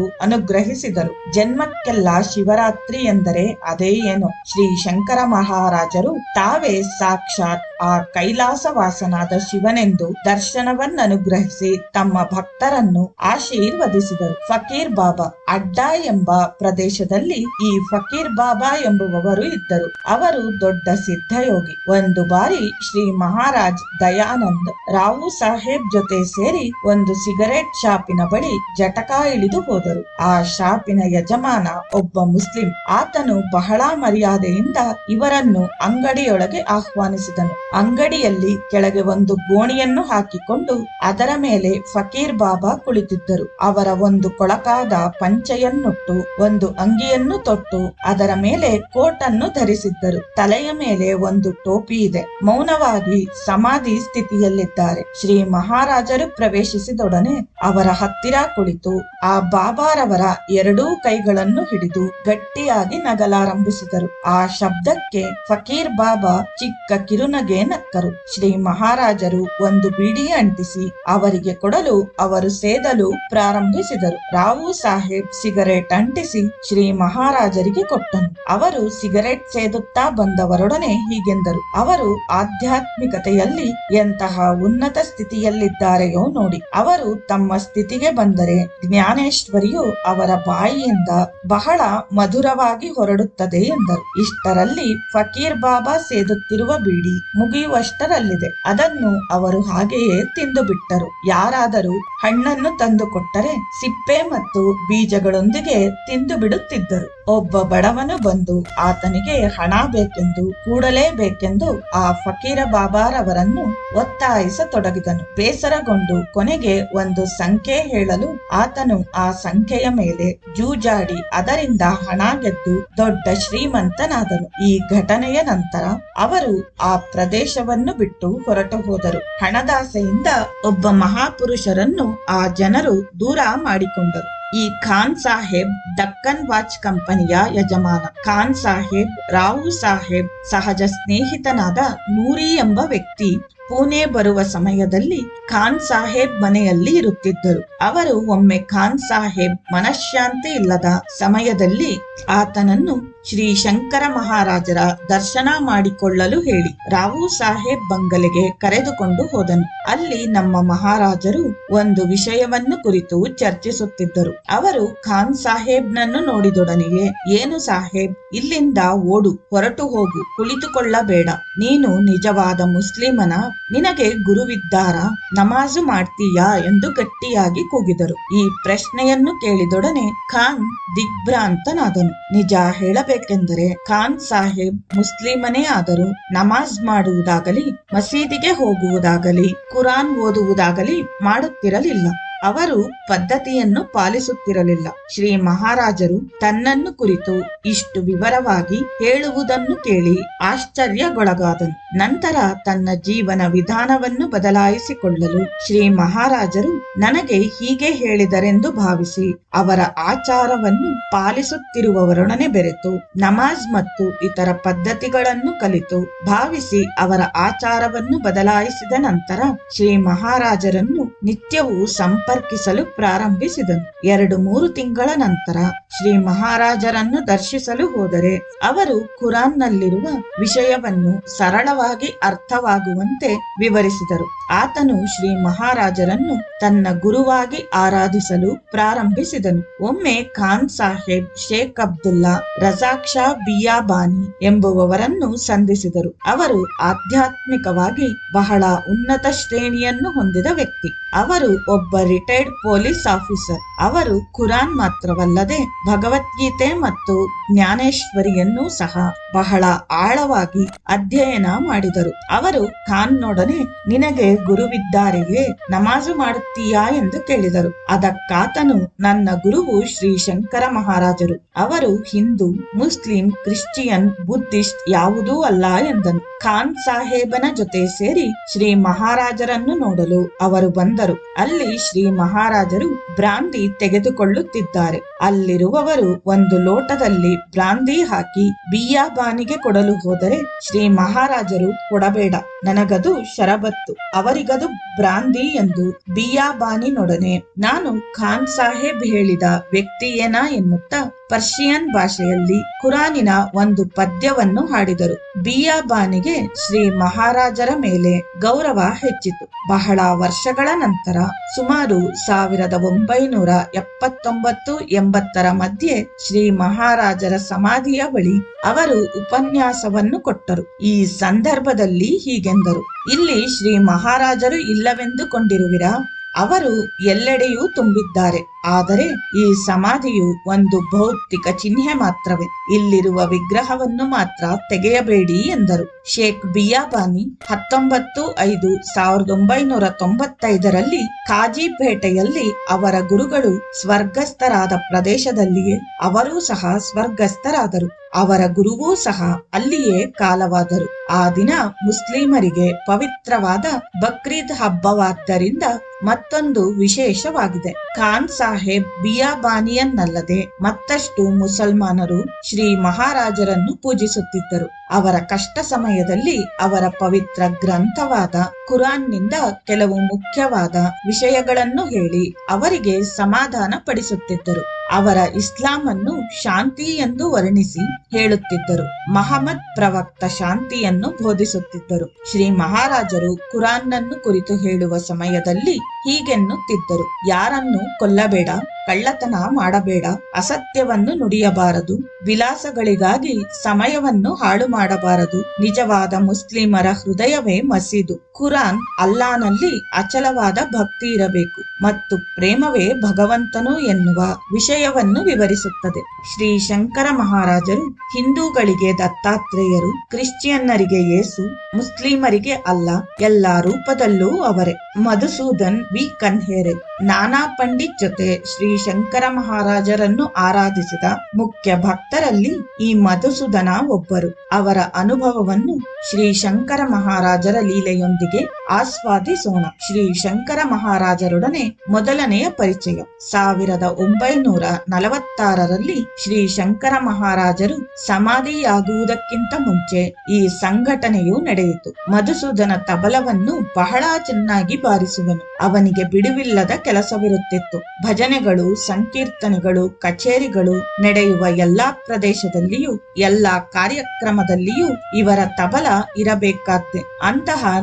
ಅನುಗ್ರಹಿಸಿದರು ಜನ್ಮಕ್ಕೆಲ್ಲ ಶಿವರಾತ್ರಿ ಎಂದರೆ ಅದೇ ಏನು? ಶ್ರೀ ಶಂಕರ ಮಹಾರಾಜರು ತಾವೇ ಸಾಕ್ಷಾತ್ ಆ ಕೈಲಾಸವಾಸನಾದ ಶಿವನೆಂದು ದರ್ಶನವನ್ನನುಗ್ರಹಿಸಿ ತಮ್ಮ ಭಕ್ತರನ್ನು ಆಶೀರ್ವದಿಸಿದರು. ಫಕೀರ್ ಬಾಬಾ ಅಡ್ಡ ಎಂಬ ಪ್ರದೇಶದಲ್ಲಿ ಈ ಫಕೀರ್ ಬಾಬಾ ಎಂಬುವವರು ಇದ್ದರು. ಅವರು ದೊಡ್ಡ ಸಿದ್ಧಯೋಗಿ. ಒಂದು ಬಾರಿ ಶ್ರೀ ಮಹಾರಾಜ್ ದಯಾನಂದ್ ರಾವು ಸಾಹೇಬ್ ಜೊತೆ ಸೇರಿ ಒಂದು ಸಿಗರೇಟ್ ಶಾಪಿನ ಬಳಿ ಜಟಕ ಇಳಿದು ಹೋದರು. ಆ ಶಾಪಿನ ಯಜಮಾನ ಒಬ್ಬ ಮುಸ್ಲಿಂ. ಆತನು ಬಹಳ ಮರ್ಯಾದೆಯಿಂದ ಇವರನ್ನು ಅಂಗಡಿಯೊಳಗೆ ಆಹ್ವಾನಿಸಿದನು. ಅಂಗಡಿಯಲ್ಲಿ ಕೆಳಗೆ ಒಂದು ಗೋಣಿಯನ್ನು ಹಾಕಿಕೊಂಡು ಅದರ ಮೇಲೆ ಫಕೀರ್ ಬಾಬಾ ಕುಳಿತಿದ್ದರು. ಅವರ ಒಂದು ಕೊಳಕಾದ ಪಂಚೆಯನ್ನುಟ್ಟು ಒಂದು ಅಂಗಿಯನ್ನು ತೊಟ್ಟು ಅದರ ಮೇಲೆ ಕೋಟ್ ಅನ್ನು ಧರಿಸಿದ್ದರು. ತಲೆಯ ಮೇಲೆ ಒಂದು ಟೋಪಿ ಇದೆ. ಮೌನವಾಗಿ ಸಮಾಧಿ ಸ್ಥಿತಿಯಲ್ಲಿದ್ದಾರೆ. ಶ್ರೀ ಮಹಾರಾಜರು ಪ್ರವೇಶಿಸಿದೊಡನೆ ಅವರ ಹತ್ತಿರ ಕುಳಿತು ಆ ಬಾಬಾರವರ ಎರಡೂ ಕೈಗಳನ್ನು ಹಿಡಿದು ಗಟ್ಟಿಯಾಗಿ ನಗಲಾರಂಭಿಸಿದರು. ಆ ಶಬ್ದಕ್ಕೆ ಫಕೀರ್ ಬಾಬಾ ಚಿಕ್ಕ ಕಿರುನಗೆ ನಕ್ಕರು ಶ್ರೀ ಮಹಾರಾಜರು ಒಂದು ಬಿಡಿ ಅಂಟಿಸಿ ಅವರಿಗೆ ಕೊಡಲು ಅವರು ಸೇದಲು ಪ್ರಾರಂಭಿಸಿದರು. ರಾವು ಸಾಹೇಬ್ ಸಿಗರೇಟ್ ಅಂಟಿಸಿ ಶ್ರೀ ಮಹಾರಾಜರಿಗೆ ಕೊಟ್ಟನು. ಅವರು ಸಿಗರೇಟ್ ಸೇದುತ್ತಾ ಬಂದವರೊಡನೆ ಹೀಗೆಂದರು. ಅವರು ಆಧ್ಯಾತ್ಮಿಕತೆಯಲ್ಲಿ ಎಂತಹ ಉನ್ನತ ಸ್ಥಿತಿಯಲ್ಲಿದ್ದಾರೆಯೋ ನೋಡಿ. ಅವರು ತಮ್ಮ ಸ್ಥಿತಿಗೆ ಬಂದರೆ ಜ್ಞಾನೇಶ್ವರಿಯು ಅವರ ಬಾಯಿಯಿಂದ ಬಹಳ ಮಧುರವಾಗಿ ಹೊರಡುತ್ತದೆ ಎಂದರು. ಇಷ್ಟರಲ್ಲಿ ಫಕೀರ್ ಬಾಬಾ ಸೇದುತ್ತಿರುವ ಬೀಡಿ ಮುಗಿಯುವಷ್ಟರಲ್ಲಿದೆ ಅದನ್ನು ಅವರು ಹಾಗೆಯೇ ತಿಂದು ಬಿಟ್ಟರು ಯಾರಾದರೂ ಹಣ್ಣನ್ನು ತಂದುಕೊಟ್ಟರೆ ಸಿಪ್ಪೆ ಮತ್ತು ಬೀಜಗಳೊಂದಿಗೆ ತಿಂದು ಬಿಡುತ್ತಿದ್ದರು ಒಬ್ಬ ಬಡವನು ಬಂದು ಆತನಿಗೆ ಹಣ ಬೇಕೆಂದು, ಕೂಡಲೇ ಬೇಕೆಂದು ಆ ಫಕೀರ ಬಾಬಾರವರನ್ನು ಒತ್ತಾಯಿಸತೊಡಗಿದನು. ಬೇಸರಗೊಂಡು ಕೊನೆಗೆ ಒಂದು ಸಂಖ್ಯೆ ಹೇಳಲು ಆತನು ಆ ಸಂಖ್ಯೆಯ ಮೇಲೆ ಜೂಜಾಡಿ ಅದರಿಂದ ಹಣ ಗೆದ್ದು ದೊಡ್ಡ ಶ್ರೀಮಂತನಾದನು. ಈ ಘಟನೆಯ ನಂತರ ಅವರು ಆ ಪ್ರದೇಶವನ್ನು ಬಿಟ್ಟು ಹೊರಟು ಹೋದರು. ಹಣದಾಸೆಯಿಂದ ಒಬ್ಬ ಮಹಾಪುರುಷರನ್ನು ಆ ಜನರು ದೂರ ಮಾಡಿಕೊಂಡರು. ಈ ಖಾನ್ ಸಾಹೇಬ್ ದಕ್ಕನ್ ವಾಚ್ ಕಂಪನಿಯ ಯಜಮಾನ. ಖಾನ್ ಸಾಹೇಬ್ ರಾವು ಸಾಹೇಬ್ ಸಹಜ ಸ್ನೇಹಿತನಾದ ನೂರಿ ಎಂಬ ವ್ಯಕ್ತಿ. ಪುಣೆ ಬರುವ ಸಮಯದಲ್ಲಿ ಖಾನ್ ಸಾಹೇಬ್ ಮನೆಯಲ್ಲಿ ಇರುತ್ತಿದ್ದರು. ಅವರು ಒಮ್ಮೆ ಖಾನ್ ಸಾಹೇಬ್ ಮನಃಶಾಂತಿ ಇಲ್ಲದ ಸಮಯದಲ್ಲಿ ಆತನನ್ನು ಶ್ರೀ ಶಂಕರ ಮಹಾರಾಜರ ದರ್ಶನ ಮಾಡಿಕೊಳ್ಳಲು ಹೇಳಿ ರಾವು ಸಾಹೇಬ್ ಬಂಗಲೆಗೆ ಕರೆದುಕೊಂಡು ಹೋದನು. ಅಲ್ಲಿ ನಮ್ಮ ಮಹಾರಾಜರು ಒಂದು ವಿಷಯವನ್ನು ಕುರಿತು ಚರ್ಚಿಸುತ್ತಿದ್ದರು. ಅವರು ಖಾನ್ ಸಾಹೇಬ್ನನ್ನು ನೋಡಿದೊಡನೆಯೇ, ಏನು ಸಾಹೇಬ್, ಇಲ್ಲಿಂದ ಓಡು, ಹೊರಟು ಹೋಗು, ಕುಳಿತುಕೊಳ್ಳಬೇಡ. ನೀನು ನಿಜವಾದ ಮುಸ್ಲಿಮನ ನಿನಗೆ ಗುರುವಿದ್ದಾರ? ನಮಾಜು ಮಾಡ್ತೀಯಾ? ಎಂದು ಗಟ್ಟಿಯಾಗಿ ಕೂಗಿದರು. ಈ ಪ್ರಶ್ನೆಯನ್ನು ಕೇಳಿದೊಡನೆ ಖಾನ್ ದಿಗ್ಭ್ರಾಂತನಾದನು. ನಿಜ ಹೇಳಬೇಕೆಂದರೆ ಖಾನ್ ಸಾಹೇಬ್ ಮುಸ್ಲಿಮನೇ ಆದರೂ. ನಮಾಜ್ ಮಾಡುವುದಾಗಲಿ, ಮಸೀದಿಗೆ ಹೋಗುವುದಾಗಲಿ, ಕುರಾನ್ ಓದುವುದಾಗಲಿ ಮಾಡುತ್ತಿರಲಿಲ್ಲ. ಅವರು ಪದ್ಧತಿಯನ್ನು ಪಾಲಿಸುತ್ತಿರಲಿಲ್ಲ. ಶ್ರೀ ಮಹಾರಾಜರು ತನ್ನನ್ನು ಕುರಿತು ಇಷ್ಟು ವಿವರವಾಗಿ ಹೇಳುವುದನ್ನು ಕೇಳಿ ಆಶ್ಚರ್ಯಗೊಳಗಾದನು ನಂತರ ತನ್ನ ಜೀವನ ವಿಧಾನವನ್ನು ಬದಲಾಯಿಸಿಕೊಳ್ಳಲು ಶ್ರೀ ಮಹಾರಾಜರು ನನಗೆ ಹೀಗೆ ಹೇಳಿದರೆಂದು ಭಾವಿಸಿ ಅವರ ಆಚಾರವನ್ನು ಪಾಲಿಸುತ್ತಿರುವವರೊಡನೆ ಬೆರೆತು ನಮಾಜ್ ಮತ್ತು ಇತರ ಪದ್ಧತಿಗಳನ್ನು ಕಲಿತು ಭಾವಿಸಿ ಅವರ ಆಚಾರವನ್ನು ಬದಲಾಯಿಸಿದ ನಂತರ ಶ್ರೀ ಮಹಾರಾಜರನ್ನು ನಿತ್ಯವೂ ಸಂಪರ್ಕಿಸಲು ಪ್ರಾರಂಭಿಸಿದನು. ಎರಡು ಮೂರು ತಿಂಗಳ ನಂತರ ಶ್ರೀ ಮಹಾರಾಜರನ್ನು ದರ್ಶಿಸಲು ಹೋದರೆ ಅವರು ಕುರಾನ್ನಲ್ಲಿರುವ ವಿಷಯವನ್ನು ಸರಳವಾಗಿ ಅರ್ಥವಾಗುವಂತೆ ವಿವರಿಸಿದರು. ಆತನು ಶ್ರೀ ಮಹಾರಾಜರನ್ನು ತನ್ನ ಗುರುವಾಗಿ ಆರಾಧಿಸಲು ಪ್ರಾರಂಭಿಸಿದನು. ಒಮ್ಮೆ ಖಾನ್ ಸಾಹೇಬ್ ಶೇಖ್ ಅಬ್ದುಲ್ಲಾ ರಜಾಕ್ಷಾ ಬಿಯಾಬಾನಿ ಎಂಬುವವರನ್ನು ಸಂಧಿಸಿದರು. ಅವರು ಆಧ್ಯಾತ್ಮಿಕವಾಗಿ ಬಹಳ ಉನ್ನತ ಶ್ರೇಣಿಯನ್ನು ಹೊಂದಿದ ವ್ಯಕ್ತಿ. ಅವರು ಒಬ್ಬ ರಿಟೈರ್ಡ್ ಪೊಲೀಸ್ ಆಫೀಸರ್ ಅವರು ಕುರಾನ್ ಮಾತ್ರವಲ್ಲದೆ ಭಗವದ್ಗೀತೆ ಮತ್ತು ಜ್ಞಾನೇಶ್ವರಿಯನ್ನು ಸಹ ಬಹಳ ಆಳವಾಗಿ ಅಧ್ಯಯನ ಮಾಡಿದರು. ಅವರು ಖಾನ್ನೊಡನೆ, ನಿನಗೆ ಗುರುವಿದ್ದಾರೆಯೇ, ನಮಾಜು ಮಾಡುತ್ತೀಯಾ? ಎಂದು ಕೇಳಿದರು. ಅದಕ್ಕಾತನು, ನನ್ನ ಗುರುವು ಶ್ರೀ ಶಂಕರ ಮಹಾರಾಜರು. ಅವರು ಹಿಂದೂ, ಮುಸ್ಲಿಂ, ಕ್ರಿಶ್ಚಿಯನ್, ಬುದ್ಧಿಸ್ಟ್ ಯಾವುದೂ ಅಲ್ಲ ಎಂದನು. ಖಾನ್ ಸಾಹೇಬನ ಜೊತೆ ಸೇರಿ ಶ್ರೀ ಮಹಾರಾಜರನ್ನು ನೋಡಲು ಅವರು ಬಂದರು ಅಲ್ಲಿ ಶ್ರೀ ಮಹಾರಾಜರು ಬ್ರಾಂದಿ ತೆಗೆದುಕೊಳ್ಳುತ್ತಿದ್ದಾರೆ. ಅಲ್ಲಿರುವವರು ಒಂದು ಲೋಟದಲ್ಲಿ ಬ್ರಾಂದಿ ಹಾಕಿ ಬಿಯಾಬಾನಿಗೆ ಕೊಡಲು ಹೋದರೆ ಶ್ರೀ ಮಹಾರಾಜರು ಕೊಡಬೇಡ, ನನಗದು ಶರಬತ್ತು. ಅವರಿಗದು ಬ್ರಾಂದಿ ಎಂದು ಬಿಯಾಬಾನಿನೊಡನೆ ನಾನು ಖಾನ್ ಸಾಹೇಬ್ ಹೇಳಿದ ವ್ಯಕ್ತಿಯೇನಾ ಎನ್ನುತ್ತಾ ಪರ್ಷಿಯನ್ ಭಾಷೆಯಲ್ಲಿ ಕುರಾನಿನ ಒಂದು ಪದ್ಯವನ್ನು ಹಾಡಿದರು. ಬಿಯಾಬಾನಿಗೆ ಶ್ರೀ ಮಹಾರಾಜರ ಮೇಲೆ ಗೌರವ ಹೆಚ್ಚಿತು. ಬಹಳ ವರ್ಷಗಳ ನಂತರ ಸುಮಾರು ಸಾವಿರದ ಒಂಬೈನೂರ ಎಪ್ಪತ್ತೊಂಬತ್ತು ಎಂಬತ್ತರ ಮಧ್ಯೆ ಶ್ರೀ ಮಹಾರಾಜರ ಸಮಾಧಿಯ ಬಳಿ ಅವರು ಉಪನ್ಯಾಸವನ್ನು ಕೊಟ್ಟರು. ಈ ಸಂದರ್ಭದಲ್ಲಿ ಹೀಗೆಂದರು. ಇಲ್ಲಿ ಶ್ರೀ ಮಹಾರಾಜರು ಇಲ್ಲವೆಂದುಕೊಂಡಿರುವಿರಾ? ಅವರು ಎಲ್ಲೆಡೆಯೂ ತುಂಬಿದ್ದಾರೆ. ಆದರೆ ಈ ಸಮಾಧಿಯು ಒಂದು ಭೌತಿಕ ಚಿಹ್ನೆ ಮಾತ್ರವೇ. ಇಲ್ಲಿರುವ ವಿಗ್ರಹವನ್ನು ಮಾತ್ರ ತೆಗೆಯಬೇಡಿ ಎಂದರು. ಶೇಖ್ ಬಿಯಾಬಾನಿ ಹತ್ತೊಂಬತ್ತು ಐದು ಸಾವಿರದ ಒಂಬೈನೂರ ತೊಂಬತ್ತೈದರಲ್ಲಿ ಕಾಜಿಪೇಟೆಯಲ್ಲಿ ಅವರ ಗುರುಗಳು ಸ್ವರ್ಗಸ್ಥರಾದ ಪ್ರದೇಶದಲ್ಲಿಯೇ ಅವರೂ ಸಹ ಸ್ವರ್ಗಸ್ಥರಾದರು. ಅವರ ಗುರುವೂ ಸಹ ಅಲ್ಲಿಯೇ ಕಾಲವಾದರು. ಆ ದಿನ ಮುಸ್ಲಿಮರಿಗೆ ಪವಿತ್ರವಾದ ಬಕ್ರೀದ್ ಹಬ್ಬವಾದ್ದರಿಂದ ಮತ್ತೊಂದು ವಿಶೇಷವಾಗಿದೆ. ಖಾನ್ ಸಾಹೇಬ್ ಬಿಯಾಬಾನಿಯನ್ನಲ್ಲದೆ ಮತ್ತಷ್ಟು ಮುಸಲ್ಮಾನರು ಶ್ರೀ ಮಹಾರಾಜರನ್ನು ಪೂಜಿಸುತ್ತಿದ್ದರು. ಅವರ ಕಷ್ಟ ಸಮಯದಲ್ಲಿ ಅವರ ಪವಿತ್ರ ಗ್ರಂಥವಾದ ಕುರಾನ್ನಿಂದ ಕೆಲವು ಮುಖ್ಯವಾದ ವಿಷಯಗಳನ್ನು ಹೇಳಿ ಅವರಿಗೆ ಸಮಾಧಾನ ಪಡಿಸುತ್ತಿದ್ದರು ಅವರ ಇಸ್ಲಾಂ ಅನ್ನು ಶಾಂತಿ ಎಂದು ವರ್ಣಿಸಿ ಹೇಳುತ್ತಿದ್ದರು. ಮಹಮ್ಮದ್ ಪ್ರವಕ್ತ ಶಾಂತಿಯನ್ನು ಬೋಧಿಸುತ್ತಿದ್ದರು. ಶ್ರೀ ಮಹಾರಾಜರು ಕುರಾನ್ನನ್ನು ಕುರಿತು ಹೇಳುವ ಸಮಯದಲ್ಲಿ ಹೀಗೆನ್ನುತ್ತಿದ್ದರು. ಯಾರನ್ನು ಕೊಲ್ಲಬೇಡ, ಕಳ್ಳತನ ಮಾಡಬೇಡ, ಅಸತ್ಯವನ್ನು ನುಡಿಯಬಾರದು, ವಿಲಾಸಗಳಿಗಾಗಿ ಸಮಯವನ್ನು ಹಾಳು ಮಾಡಬಾರದು. ನಿಜವಾದ ಮುಸ್ಲಿಮರ ಹೃದಯವೇ ಮಸೀದು. ಕುರಾನ್ ಅಲ್ಲಾನಲ್ಲಿ ಅಚಲವಾದ ಭಕ್ತಿ ಇರಬೇಕು ಮತ್ತು ಪ್ರೇಮವೇ ಭಗವಂತನು ಎನ್ನುವ ವಿಷಯವನ್ನು ವಿವರಿಸುತ್ತದೆ. ಶ್ರೀ ಶಂಕರ ಮಹಾರಾಜರು ಹಿಂದೂಗಳಿಗೆ ದತ್ತಾತ್ರೇಯರು, ಕ್ರಿಶ್ಚಿಯನ್ನರಿಗೆ ಯೇಸು, ಮುಸ್ಲಿಮರಿಗೆ ಅಲ್ಲ, ಎಲ್ಲಾ ರೂಪದಲ್ಲೂ ಅವರೇ. ಮಧುಸೂದನ್ ವಿ. ಕನ್ಹೇರೆ, ನಾನಾ ಪಂಡಿತ್ ಜೊತೆ ಶ್ರೀ ಶಂಕರ ಮಹಾರಾಜರನ್ನು ಆರಾಧಿಸಿದ ಮುಖ್ಯ ಭಕ್ತರಲ್ಲಿ ಈ ಮಧುಸೂದನ ಒಬ್ಬರು. ಅವರ ಅನುಭವವನ್ನು ಶ್ರೀ ಶಂಕರ ಮಹಾರಾಜರ ಲೀಲೆಯೊಂದಿಗೆ ಆಸ್ವಾದಿಸೋಣ. ಶ್ರೀ ಶಂಕರ ಮಹಾರಾಜರೊಡನೆ ಮೊದಲನೆಯ ಪರಿಚಯ. ಸಾವಿರದ ಒಂಬೈನೂರ ನಲವತ್ತಾರರಲ್ಲಿ ಶ್ರೀ ಶಂಕರ ಮಹಾರಾಜರು ಸಮಾಧಿಯಾಗುವುದಕ್ಕಿಂತ ಮುಂಚೆ ಈ ಸಂಘಟನೆಯು ನಡೆಯಿತು. ಮಧುಸೂದನ ತಬಲವನ್ನು ಬಹಳ ಚೆನ್ನಾಗಿ ಬಾರಿಸುವನು. ಅವನಿಗೆ ಬಿಡುವಿಲ್ಲದ ಕೆಲಸವಿರುತ್ತಿತ್ತು. ಭಜನೆಗಳು, ಸಂಕೀರ್ತನೆಗಳು, ಕಚೇರಿಗಳು ನಡೆಯುವ ಎಲ್ಲಾ ಪ್ರದೇಶದಲ್ಲಿಯೂ, ಎಲ್ಲಾ ಕಾರ್ಯಕ್ರಮದಲ್ಲಿಯೂ ಇವರ ತಬಲ ಇರಬೇಕಾದ್ದೆ ಅಂತಹ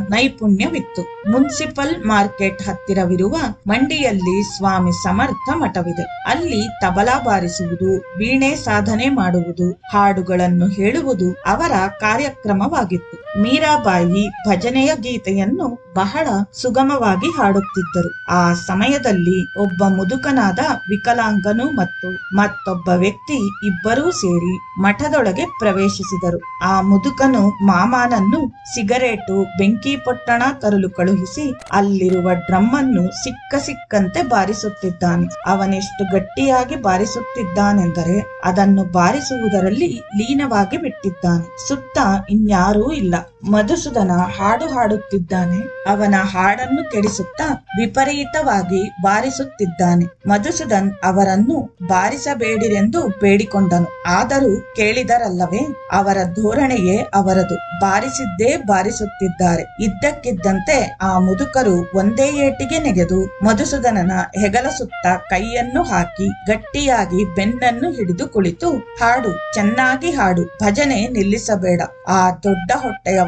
ನೈಪುಣ್ಯವಿತ್ತು ಮುನ್ಸಿಪಲ್ ಮಾರ್ಕೆಟ್ ಹತ್ತಿರವಿರುವ ಮಂಡಿಯಲ್ಲಿ ಸ್ವಾಮಿ ಸಮರ್ಥ ಮಠವಿದೆ. ಅಲ್ಲಿ ತಬಲಾ ಬಾರಿಸುವುದು, ವೀಣೆ ಸಾಧನೆ ಮಾಡುವುದು, ಹಾಡುಗಳನ್ನು ಹೇಳುವುದು ಅವರ ಕಾರ್ಯಕ್ರಮವಾಗಿತ್ತು. ಮೀರಾಬಾಯಿ ಭಜನೆಯ ಗೀತೆಯನ್ನು ಬಹಳ ಸುಗಮವಾಗಿ ಹಾಡುತ್ತಿದ್ದರು. ಆ ಸಮಯದಲ್ಲಿ ಒಬ್ಬ ಮುದುಕನಾದ ವಿಕಲಾಂಗನು ಮತ್ತು ಮತ್ತೊಬ್ಬ ವ್ಯಕ್ತಿ ಇಬ್ಬರೂ ಸೇರಿ ಮಠದೊಳಗೆ ಪ್ರವೇಶಿಸಿದರು. ಆ ಮುದುಕನು ಮಾಮಾನನ್ನು ಸಿಗರೇಟು, ಬೆಂಕಿ ಪೊಟ್ಟಣ ತರಲು ಕಳುಹಿಸಿ ಅಲ್ಲಿರುವ ಡ್ರಮ್ ಅನ್ನು ಸಿಕ್ಕ ಸಿಕ್ಕಂತೆ ಬಾರಿಸುತ್ತಿದ್ದಾನೆ. ಅವನೆಷ್ಟು ಗಟ್ಟಿಯಾಗಿ ಬಾರಿಸುತ್ತಿದ್ದಾನೆಂದರೆ ಅದನ್ನು ಬಾರಿಸುವುದರಲ್ಲಿ ಲೀನವಾಗಿ ಬಿಟ್ಟಿದ್ದಾನೆ. ಸುತ್ತ ಇನ್ಯಾರೂ ಇಲ್ಲ. ಮಧುಸೂದನ ಹಾಡು ಹಾಡುತ್ತಿದ್ದಾನೆ. ಅವನ ಹಾಡನ್ನು ಕೆಡಿಸುತ್ತಾ ವಿಪರೀತವಾಗಿ ಬಾರಿಸುತ್ತಿದ್ದಾನೆ. ಮಧುಸೂದನ್ ಅವರನ್ನು ಬಾರಿಸಬೇಡಿರೆಂದು ಬೇಡಿಕೊಂಡನು. ಆದರೂ ಕೇಳಿದರಲ್ಲವೇ, ಅವರ ಧೋರಣೆಯೇ ಅವರದು. ಬಾರಿಸಿದ್ದೇ ಬಾರಿಸುತ್ತಿದ್ದಾರೆ. ಇದ್ದಕ್ಕಿದ್ದಂತೆ ಆ ಮುದುಕರು ಒಂದೇ ಏಟಿಗೆ ನೆಗೆದು ಮಧುಸೂದನನ ಹೆಗಲ ಸುತ್ತ ಕೈಯನ್ನು ಹಾಕಿ ಗಟ್ಟಿಯಾಗಿ ಬೆನ್ನನ್ನು ಹಿಡಿದು ಕುಳಿತು, ಹಾಡು, ಚೆನ್ನಾಗಿ ಹಾಡು, ಭಜನೆ ನಿಲ್ಲಿಸಬೇಡ. ಆ ದೊಡ್ಡ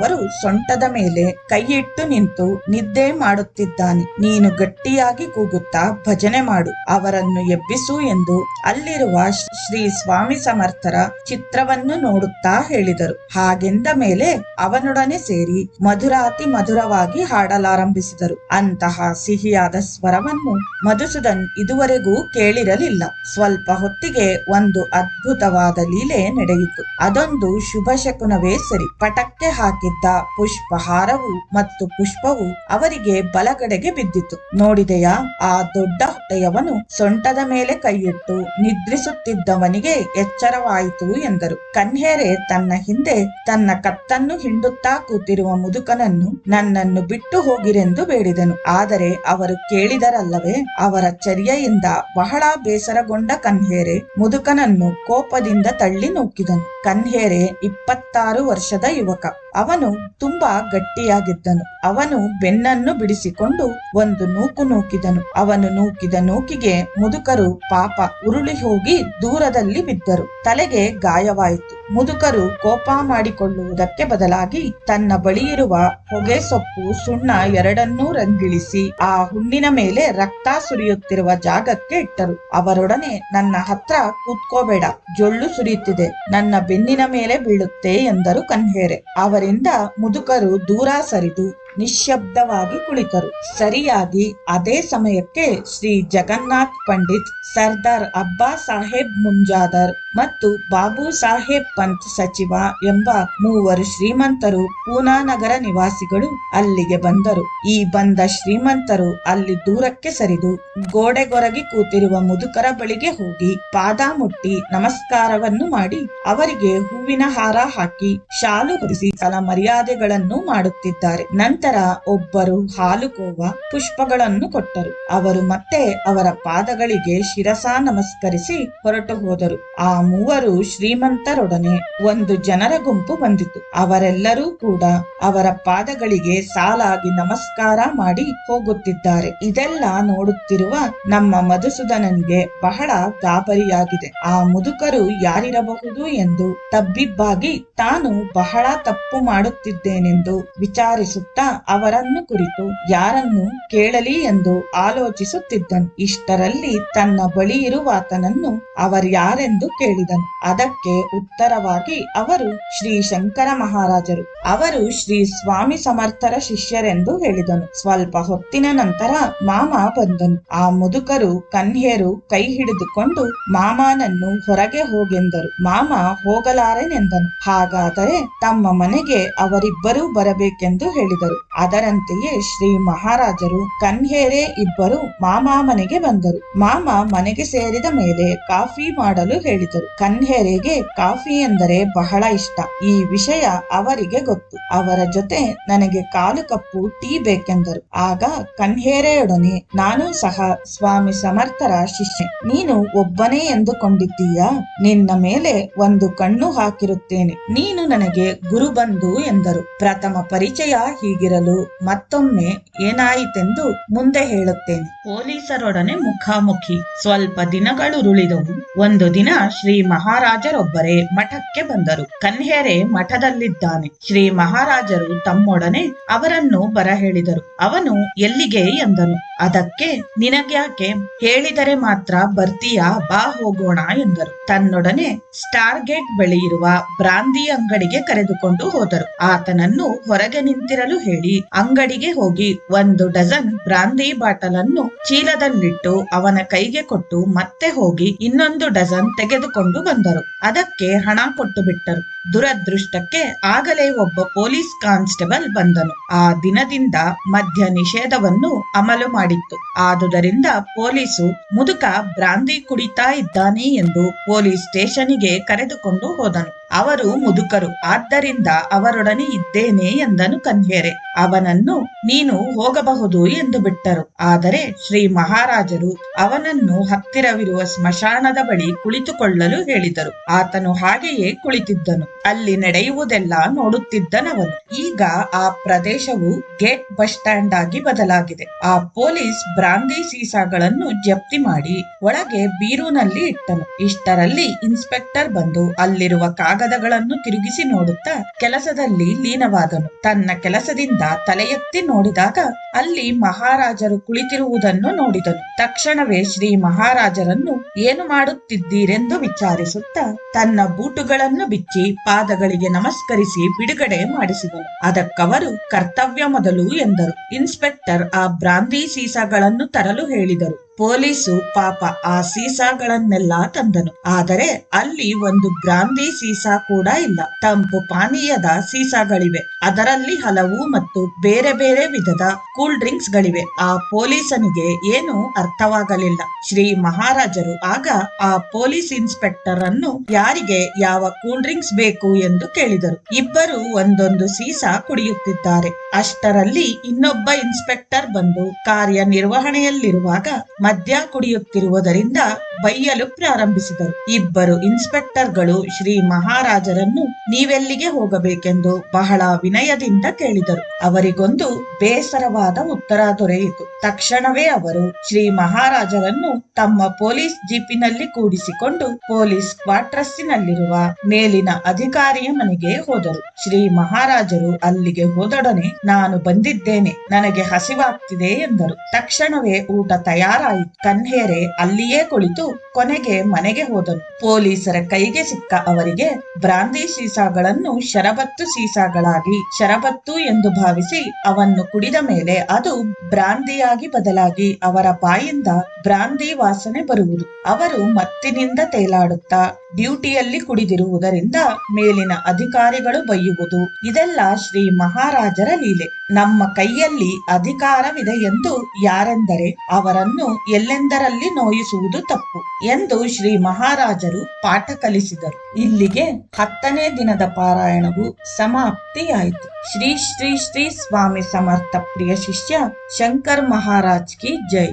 ಹೊಟ್ಟೆಯವರು ಸೊಂಟದ ಮೇಲೆ ಕೈಯಿಟ್ಟು ನಿಂತು ನಿದ್ದೆ ಮಾಡುತ್ತಿದ್ದಾನೆ. ನೀನು ಗಟ್ಟಿಯಾಗಿ ಕೂಗುತ್ತಾ ಭಜನೆ ಮಾಡು. ಅವರನ್ನು ಎಬ್ಬಿಸು ಎಂದು ಅಲ್ಲಿರುವ ಶ್ರೀ ಸ್ವಾಮಿ ಸಮರ್ಥರ ಚಿತ್ರವನ್ನು ನೋಡುತ್ತಾ ಹೇಳಿದರು. ಹಾಗೆಂದ ಮೇಲೆ ಅವನೊಡನೆ ಸೇರಿ ಮಧುರಾತಿ ಮಧುರವಾಗಿ ಹಾಡಲಾರಂಭಿಸಿದರು. ಅಂತಹ ಸಿಹಿಯಾದ ಸ್ವರವನ್ನು ಮಧುಸೂದನ್ ಇದುವರೆಗೂ ಕೇಳಿರಲಿಲ್ಲ. ಸ್ವಲ್ಪ ಹೊತ್ತಿಗೆ ಒಂದು ಅದ್ಭುತವಾದ ಲೀಲೆ ನಡೆಯಿತು. ಅದೊಂದು ಶುಭ ಶಕುನವೇ ಸರಿ. ಪಟಕ್ಕೆ ಹಾಕಿದ್ದ ಪುಷ್ಪಹಾರವು ಮತ್ತು ಪುಷ್ಪವು ಅವರಿಗೆ ಬಲಗಡೆಗೆ ಬಿದ್ದಿತು. ನೋಡಿದೆಯಾ? ಆ ದೊಡ್ಡ ಹೊಟ್ಟೆಯವನು ಸೊಂಟದ ಮೇಲೆ ಕೈಯಿಟ್ಟು ನಿದ್ರಿಸುತ್ತಿದ್ದವನಿಗೆ ಎಚ್ಚರವಾಯಿತು ಎಂದರು. ಕನ್ಹೇರೆ ತನ್ನ ಹಿಂದೆ ತನ್ನ ಕತ್ತನ್ನು ಹಿಂಡುತ್ತಾ ಕೂತಿರುವ ಮುದುಕನನ್ನು ನನ್ನನ್ನು ಬಿಟ್ಟು ಹೋಗಿರೆಂದು ಬೇಡಿದನು. ಆದರೆ ಅವರು ಕೇಳಿದರಲ್ಲವೇ, ಅವರ ಚರ್ಯೆಯಿಂದ ಬಹಳ ಬೇಸರಗೊಂಡ ಕನ್ಹೇರೆ ಮುದುಕನನ್ನು ಕೋಪದಿಂದ ತಳ್ಳಿ ನೂಕಿದನು. ಕನ್ಹೇರೆ ಇಪ್ಪತ್ತಾರು ವರ್ಷದ ಯುವಕ. ಅವನು ತುಂಬಾ ಗಟ್ಟಿಯಾಗಿದ್ದನು. ಅವನು ಬೆನ್ನನ್ನು ಬಿಡಿಸಿಕೊಂಡು ಒಂದು ನೂಕು ನೂಕಿದನು. ಅವನು ನೂಕಿದ ನೂಕಿಗೆ ಮುದುಕರು ಪಾಪ ಉರುಳಿ ಹೋಗಿ ದೂರದಲ್ಲಿ ಬಿದ್ದರು. ತಲೆಗೆ ಗಾಯವಾಯಿತು. ಮುದುಕರು ಕೋಪ ಮಾಡಿಕೊಳ್ಳುವುದಕ್ಕೆ ಬದಲಾಗಿ ತನ್ನ ಬಳಿಯಿರುವ ಹೊಗೆ ಸೊಪ್ಪು ಸುಣ್ಣ ಎರಡನ್ನೂ ರಂಗಿಳಿಸಿ ಆ ಹುಣ್ಣಿನ ಮೇಲೆ ರಕ್ತ ಸುರಿಯುತ್ತಿರುವ ಜಾಗಕ್ಕೆ ಇಟ್ಟರು. ಅವರೊಡನೆ ನನ್ನ ಹತ್ರ ಕೂತ್ಕೋಬೇಡ, ಜೊಳ್ಳು ಸುರಿಯುತ್ತಿದೆ, ನನ್ನ ಬೆನ್ನಿನ ಮೇಲೆ ಬೀಳುತ್ತೆ ಎಂದರು ಕನ್ಹೇರೆ. ಅವರಿಂದ ಮುದುಕರು ದೂರ ಸರಿದು ನಿಶ್ಶಬ್ದವಾಗಿ ಕುಳಿತರು. ಸರಿಯಾಗಿ ಅದೇ ಸಮಯಕ್ಕೆ ಶ್ರೀ ಜಗನ್ನಾಥ್ ಪಂಡಿತ್ ಸರ್ದಾರ್ ಅಬ್ಬಾ ಸಾಹೇಬ್ ಮುಂಜಾದರ್ ಮತ್ತು ಬಾಬು ಸಾಹೇಬ್ ಪಂತ್ ಸಚಿವ ಎಂಬ ಮೂವರು ಶ್ರೀಮಂತರು ಪೂನಾ ನಗರ ನಿವಾಸಿಗಳು ಅಲ್ಲಿಗೆ ಬಂದರು. ಈ ಬಂದ ಶ್ರೀಮಂತರು ಅಲ್ಲಿ ದೂರಕ್ಕೆ ಸರಿದು ಗೋಡೆಗೊರಗಿ ಕೂತಿರುವ ಮುದುಕರ ಬಳಿಗೆ ಹೋಗಿ ಪಾದ ಮುಟ್ಟಿ ನಮಸ್ಕಾರವನ್ನು ಮಾಡಿ ಅವರಿಗೆ ಹೂವಿನ ಹಾರ ಹಾಕಿ ಶಾಲು ಹೊರಿಸಿ ಸಲ ಮರ್ಯಾದೆಗಳನ್ನು ಮಾಡುತ್ತಿದ್ದಾರೆ. ನಂತರ ಒಬ್ಬರು ಹಾಲು ಕೋವ ಪುಷ್ಪಗಳನ್ನು ಕೊಟ್ಟರು. ಅವರು ಮತ್ತೆ ಅವರ ಪಾದಗಳಿಗೆ ಶಿರಸ ನಮಸ್ಕರಿಸಿ ಹೊರಟು ಹೋದರು. ಆ ಮೂವರು ಶ್ರೀಮಂತರೊಡನೆ ಒಂದು ಜನರ ಗುಂಪು ಬಂದಿತು. ಅವರೆಲ್ಲರೂ ಕೂಡ ಅವರ ಪಾದಗಳಿಗೆ ಸಾಲಾಗಿ ನಮಸ್ಕಾರ ಮಾಡಿ ಹೋಗುತ್ತಿದ್ದಾರೆ. ಇದೆಲ್ಲ ನೋಡುತ್ತಿರುವ ನಮ್ಮ ಮಧುಸೂದನನಿಗೆ ಬಹಳ ಗಾಬರಿಯಾಗಿದೆ. ಆ ಮುದುಕರು ಯಾರಿರಬಹುದು ಎಂದು ತಬ್ಬಿಬ್ಬಾಗಿ ತಾನು ಬಹಳ ತಪ್ಪು ಮಾಡುತ್ತಿದ್ದೇನೆಂದು ವಿಚಾರಿಸುತ್ತಾ ಅವರನ್ನು ಕುರಿತು ಯಾರನ್ನು ಕೇಳಲಿ ಎಂದು ಆಲೋಚಿಸುತ್ತಿದ್ದನು. ಇಷ್ಟರಲ್ಲಿ ತನ್ನ ಬಳಿ ಇರುವಾತನನ್ನು ಅವರ್ಯಾರೆಂದು ಕೇಳಿದನು ಅದಕ್ಕೆ ಉತ್ತರವಾಗಿ ಅವರು ಶ್ರೀ ಶಂಕರ ಮಹಾರಾಜರು. ಅವರು ಶ್ರೀ ಸ್ವಾಮಿ ಸಮರ್ಥರ ಶಿಷ್ಯರೆಂದು ಹೇಳಿದನು. ಸ್ವಲ್ಪ ಹೊತ್ತಿನ ನಂತರ ಮಾಮ ಬಂದನು. ಆ ಮುದುಕರು ಕನ್ಹೇರು ಕೈ ಹಿಡಿದುಕೊಂಡು ಮಾಮನನ್ನು ಹೊರಗೆ ಹೋಗೆಂದರು. ಮಾಮ ಹೋಗಲಾರೆನೆಂದನು. ಹಾಗಾದರೆ ತಮ್ಮ ಮನೆಗೆ ಅವರಿಬ್ಬರೂ ಬರಬೇಕೆಂದು ಹೇಳಿದರು. ಅದರಂತೆಯೇ ಶ್ರೀ ಮಹಾರಾಜರು ಕನ್ಹೇರೆ ಇಬ್ಬರು ಮಾಮ ಮನೆಗೆ ಬಂದರು. ಮಾಮ ಮನೆಗೆ ಸೇರಿದ ಮೇಲೆ ಕಾಫಿ ಮಾಡಲು ಹೇಳಿದರು. ಕನ್ಯೆರೆಗೆ ಕಾಫಿ ಎಂದರೆ ಬಹಳ ಇಷ್ಟ. ಈ ವಿಷಯ ಅವರಿಗೆ ಗೊತ್ತು. ಅವರ ಜೊತೆ ನನಗೆ ಕಾಲು ಕಪ್ಪು ಟೀ ಬೇಕೆಂದರು. ಆಗ ಕನ್ಹೇರೆಯೊಡನೆ, ನಾನು ಸಹ ಸ್ವಾಮಿ ಸಮರ್ಥರ ಶಿಷ್ಯ. ನೀನು ಒಬ್ಬನೇ ಎಂದುಕೊಂಡಿದ್ದೀಯಾ? ನಿನ್ನ ಮೇಲೆ ಒಂದು ಕಣ್ಣು ಹಾಕಿರುತ್ತೇನೆ. ನೀನು ನನಗೆ ಗುರು ಬಂಧು ಎಂದರು. ಪ್ರಥಮ ಪರಿಚಯ ಹೀಗಿರಲು ಮತ್ತೊಮ್ಮೆ ಏನಾಯಿತೆಂದು ಮುಂದೆ ಹೇಳುತ್ತೇನೆ. ಪೊಲೀಸರೊಡನೆ ಮುಖಾಮುಖಿ. ಸ್ವಲ್ಪ ದಿನಗಳು ದಿನಗಳುರುಳಿದವು ಒಂದು ದಿನ ಶ್ರೀ ಮಹಾರಾಜರೊಬ್ಬರೇ ಮಠಕ್ಕೆ ಬಂದರು. ಕನ್ಹೇರೆ ಮಠದಲ್ಲಿದ್ದಾನೆ. ಶ್ರೀ ಮಹಾರಾಜರು ತಮ್ಮೊಡನೆ ಅವರನ್ನು ಬರ ಹೇಳಿದರು ಅವನು ಎಲ್ಲಿಗೆ ಎಂದನು. ಅದಕ್ಕೆ, ನಿನಗ್ಯಾಕೆ ಹೇಳಿದರೆ ಮಾತ್ರ ಬರ್ತೀಯಾ, ಬಾ ಹೋಗೋಣ ಎಂದರು. ತನ್ನೊಡನೆ ಸ್ಟಾರ್ ಗೇಟ್ ಬಳಿ ಇರುವ ಬ್ರಾಂದಿ ಅಂಗಡಿಗೆ ಕರೆದುಕೊಂಡು ಹೋದರು. ಆತನನ್ನು ಹೊರಗೆ ನಿಂತಿರಲು ಹೇಳಿ, ಅಂಗಡಿಗೆ ಹೋಗಿ ಒಂದು ಡಜನ್ ಬ್ರಾಂದಿ ಬಾಟಲನ್ನು ಚೀಲದಲ್ಲಿಟ್ಟು ಅವನ ಕೈಗೆ ಕೊಟ್ಟು ಮತ್ತೆ ಹೋಗಿ ಇನ್ನೊಂದು ಡಜನ್ ತೆಗೆದುಕೊಂಡು ಬಂದರು. ಅದಕ್ಕೆ ಹಣ ಕೊಟ್ಟು ಬಿಟ್ಟರು. ದುರದೃಷ್ಟಕ್ಕೆ ಆಗಲೇ ಒಬ್ಬ ಪೊಲೀಸ್ ಕಾನ್ಸ್ಟೇಬಲ್ ಬಂದನು. ಆ ದಿನದಿಂದ ಮದ್ಯ ನಿಷೇಧವನ್ನು ಅಮಲು ಮಾಡಿತ್ತು. ಆದುದರಿಂದ ಪೊಲೀಸು ಮುದುಕ ಬ್ರಾಂದಿ ಕುಡಿತಾ ಇದ್ದಾನೆ ಎಂದು ಪೊಲೀಸ್ ಸ್ಟೇಷನ್ಗೆ ಕರೆದುಕೊಂಡು ಹೋದನು. ಅವರು ಮುದುಕರು, ಆದ್ದರಿಂದ ಅವರೊಡನೆ ಇದ್ದೇನೆ ಎಂದನು ಕಂದೇರೆ ಅವನನ್ನು ನೀನು ಹೋಗಬಹುದು ಎಂದು ಬಿಟ್ಟರು. ಆದರೆ ಶ್ರೀ ಮಹಾರಾಜರು ಅವನನ್ನು ಹತ್ತಿರವಿರುವ ಸ್ಮಶಾನದ ಬಳಿ ಕುಳಿತುಕೊಳ್ಳಲು ಹೇಳಿದರು. ಆತನು ಹಾಗೆಯೇ ಕುಳಿತಿದ್ದನು. ಅಲ್ಲಿ ನಡೆಯುವುದೆಲ್ಲ ನೋಡುತ್ತಿದ್ದನವನು. ಈಗ ಆ ಪ್ರದೇಶವು ಗೇಟ್ ಬಸ್ ಸ್ಟ್ಯಾಂಡ್ ಆಗಿ ಬದಲಾಗಿದೆ. ಆ ಪೊಲೀಸ್ ಬ್ರಾಂದಿ ಸೀಸಾಗಳನ್ನು ಜಪ್ತಿ ಮಾಡಿ ಒಳಗೆ ಬೀರೂನಲ್ಲಿ ಇಟ್ಟನು. ಇಷ್ಟರಲ್ಲಿ ಇನ್ಸ್ಪೆಕ್ಟರ್ ಬಂದು ಅಲ್ಲಿರುವ ಕಾಗದಗಳನ್ನು ತಿರುಗಿಸಿ ನೋಡುತ್ತಾ ಕೆಲಸದಲ್ಲಿ ಲೀನವಾದನು. ತನ್ನ ಕೆಲಸದಿಂದ ತಲೆ ಎತ್ತಿ ನೋಡಿದಾಗ ಅಲ್ಲಿ ಮಹಾರಾಜರು ಕುಳಿತಿರುವುದನ್ನು ನೋಡಿದನು. ತಕ್ಷಣವೇ ಶ್ರೀ ಮಹಾರಾಜರನ್ನು ಏನು ಮಾಡುತ್ತಿದ್ದೀರೆಂದು ವಿಚಾರಿಸುತ್ತಾ ತನ್ನ ಬೂಟುಗಳನ್ನು ಬಿಚ್ಚಿ ಪಾದಗಳಿಗೆ ನಮಸ್ಕರಿಸಿ ಬಿಡುಗಡೆ ಮಾಡಿಸಿದನು. ಅದಕ್ಕವರು, ಕರ್ತವ್ಯ ಮೊದಲು ಎಂದರು. ಇನ್ಸ್ಪೆಕ್ಟರ್ ಆ ಬ್ರಾಂದಿ ಸೀಸಾಗಳನ್ನು ತರಲು ಹೇಳಿದರು. ಪೊಲೀಸು ಪಾಪ ಆ ಸೀಸಾಗಳನ್ನೆಲ್ಲ ತಂದನು. ಆದರೆ ಅಲ್ಲಿ ಒಂದು ಬ್ರಾಂದಿ ಸೀಸಾ ಕೂಡ ಇಲ್ಲ. ತಂಪು ಪಾನೀಯದ ಸೀಸಾಗಳಿವೆ. ಅದರಲ್ಲಿ ಹಲವು ಮತ್ತು ಬೇರೆ ಬೇರೆ ವಿಧದ ಕೂಲ್ ಡ್ರಿಂಕ್ಸ್ ಗಳಿವೆ ಆ ಪೊಲೀಸನಿಗೆ ಏನು ಅರ್ಥವಾಗಲಿಲ್ಲ. ಶ್ರೀ ಮಹಾರಾಜರು ಆಗ ಆ ಪೊಲೀಸ್ ಇನ್ಸ್ಪೆಕ್ಟರ್ ಅನ್ನು ಯಾರಿಗೆ ಯಾವ ಕೂಲ್ ಡ್ರಿಂಕ್ಸ್ ಬೇಕು ಎಂದು ಕೇಳಿದರು. ಇಬ್ಬರು ಒಂದೊಂದು ಸೀಸಾ ಕುಡಿಯುತ್ತಿದ್ದಾರೆ. ಅಷ್ಟರಲ್ಲಿ ಇನ್ನೊಬ್ಬ ಇನ್ಸ್ಪೆಕ್ಟರ್ ಬಂದು ಕಾರ್ಯನಿರ್ವಹಣೆಯಲ್ಲಿರುವಾಗ ಮದ್ಯ ಕುಡಿಯುತ್ತಿರುವುದರಿಂದ ಬೈಯಲು ಪ್ರಾರಂಭಿಸಿದರು. ಇಬ್ಬರು ಇನ್ಸ್ಪೆಕ್ಟರ್ಗಳು ಶ್ರೀ ಮಹಾರಾಜರನ್ನು ನೀವೆಲ್ಲಿಗೆ ಹೋಗಬೇಕೆಂದು ಬಹಳ ವಿನಯದಿಂದ ಕೇಳಿದರು. ಅವರಿಗೊಂದು ಬೇಸರವಾದ ಉತ್ತರ ದೊರೆಯಿತು. ತಕ್ಷಣವೇ ಅವರು ಶ್ರೀ ಮಹಾರಾಜರನ್ನು ತಮ್ಮ ಪೊಲೀಸ್ ಜೀಪಿನಲ್ಲಿ ಕೂಡಿಸಿಕೊಂಡು ಪೊಲೀಸ್ ಕ್ವಾರ್ಟರ್ಸಿನಲ್ಲಿರುವ ಮೇಲಿನ ಅಧಿಕಾರಿಯ ಮನೆಗೆ ಹೋದರು. ಶ್ರೀ ಮಹಾರಾಜರು ಅಲ್ಲಿಗೆ ಹೋದೊಡನೆ, ನಾನು ಬಂದಿದ್ದೇನೆ, ನನಗೆ ಹಸಿವಾಗ್ತಿದೆ ಎಂದರು. ತಕ್ಷಣವೇ ಊಟ ತಯಾರಾಗಿ ಆಯಿತು ಕನ್ಹೇರೆ ಅಲ್ಲಿಯೇ ಕುಳಿತು ಕೊನೆಗೆ ಮನೆಗೆ ಹೋದನು ಪೊಲೀಸರ ಕೈಗೆ ಸಿಕ್ಕ ಅವರಿಗೆ ಬ್ರಾಂದಿ ಸೀಸಾಗಳನ್ನು ಶರಬತ್ತು ಸೀಸಾಗಳಾಗಿ ಶರಬತ್ತು ಎಂದು ಭಾವಿಸಿ ಅವನ್ನು ಕುಡಿದ ಮೇಲೆ ಅದು ಬ್ರಾಂದಿಯಾಗಿ ಬದಲಾಗಿ ಅವರ ಬಾಯಿಂದ ಬ್ರಾಂದಿ ವಾಸನೆ ಬರುವುದು. ಅವರು ಮತ್ತಿನಿಂದ ತೇಲಾಡುತ್ತಾ ಡ್ಯೂಟಿಯಲ್ಲಿ ಕುಡಿದಿರುವುದರಿಂದ ಮೇಲಿನ ಅಧಿಕಾರಿಗಳು ಬೈಯುವುದು. ಇದೆಲ್ಲ ಶ್ರೀ ಮಹಾರಾಜರ ಲೀಲೆ. ನಮ್ಮ ಕೈಯಲ್ಲಿ ಅಧಿಕಾರವಿದೆ ಎಂದು ಯಾರೆಂದರೆ ಅವರನ್ನು ಎಲ್ಲೆಂದರಲ್ಲಿ ನೋಯಿಸುವುದು ತಪ್ಪು ಎಂದು ಶ್ರೀ ಮಹಾರಾಜರು ಪಾಠ ಕಲಿಸಿದರು. ಇಲ್ಲಿಗೆ ಹತ್ತನೇ ದಿನದ ಪಾರಾಯಣವು ಸಮಾಪ್ತಿಯಾಯಿತು. ಶ್ರೀ ಶ್ರೀ ಶ್ರೀ ಸ್ವಾಮಿ ಸಮರ್ಥ ಪ್ರಿಯ ಶಿಷ್ಯ ಶಂಕರ್ ಮಹಾರಾಜ್ ಕಿ ಜೈ.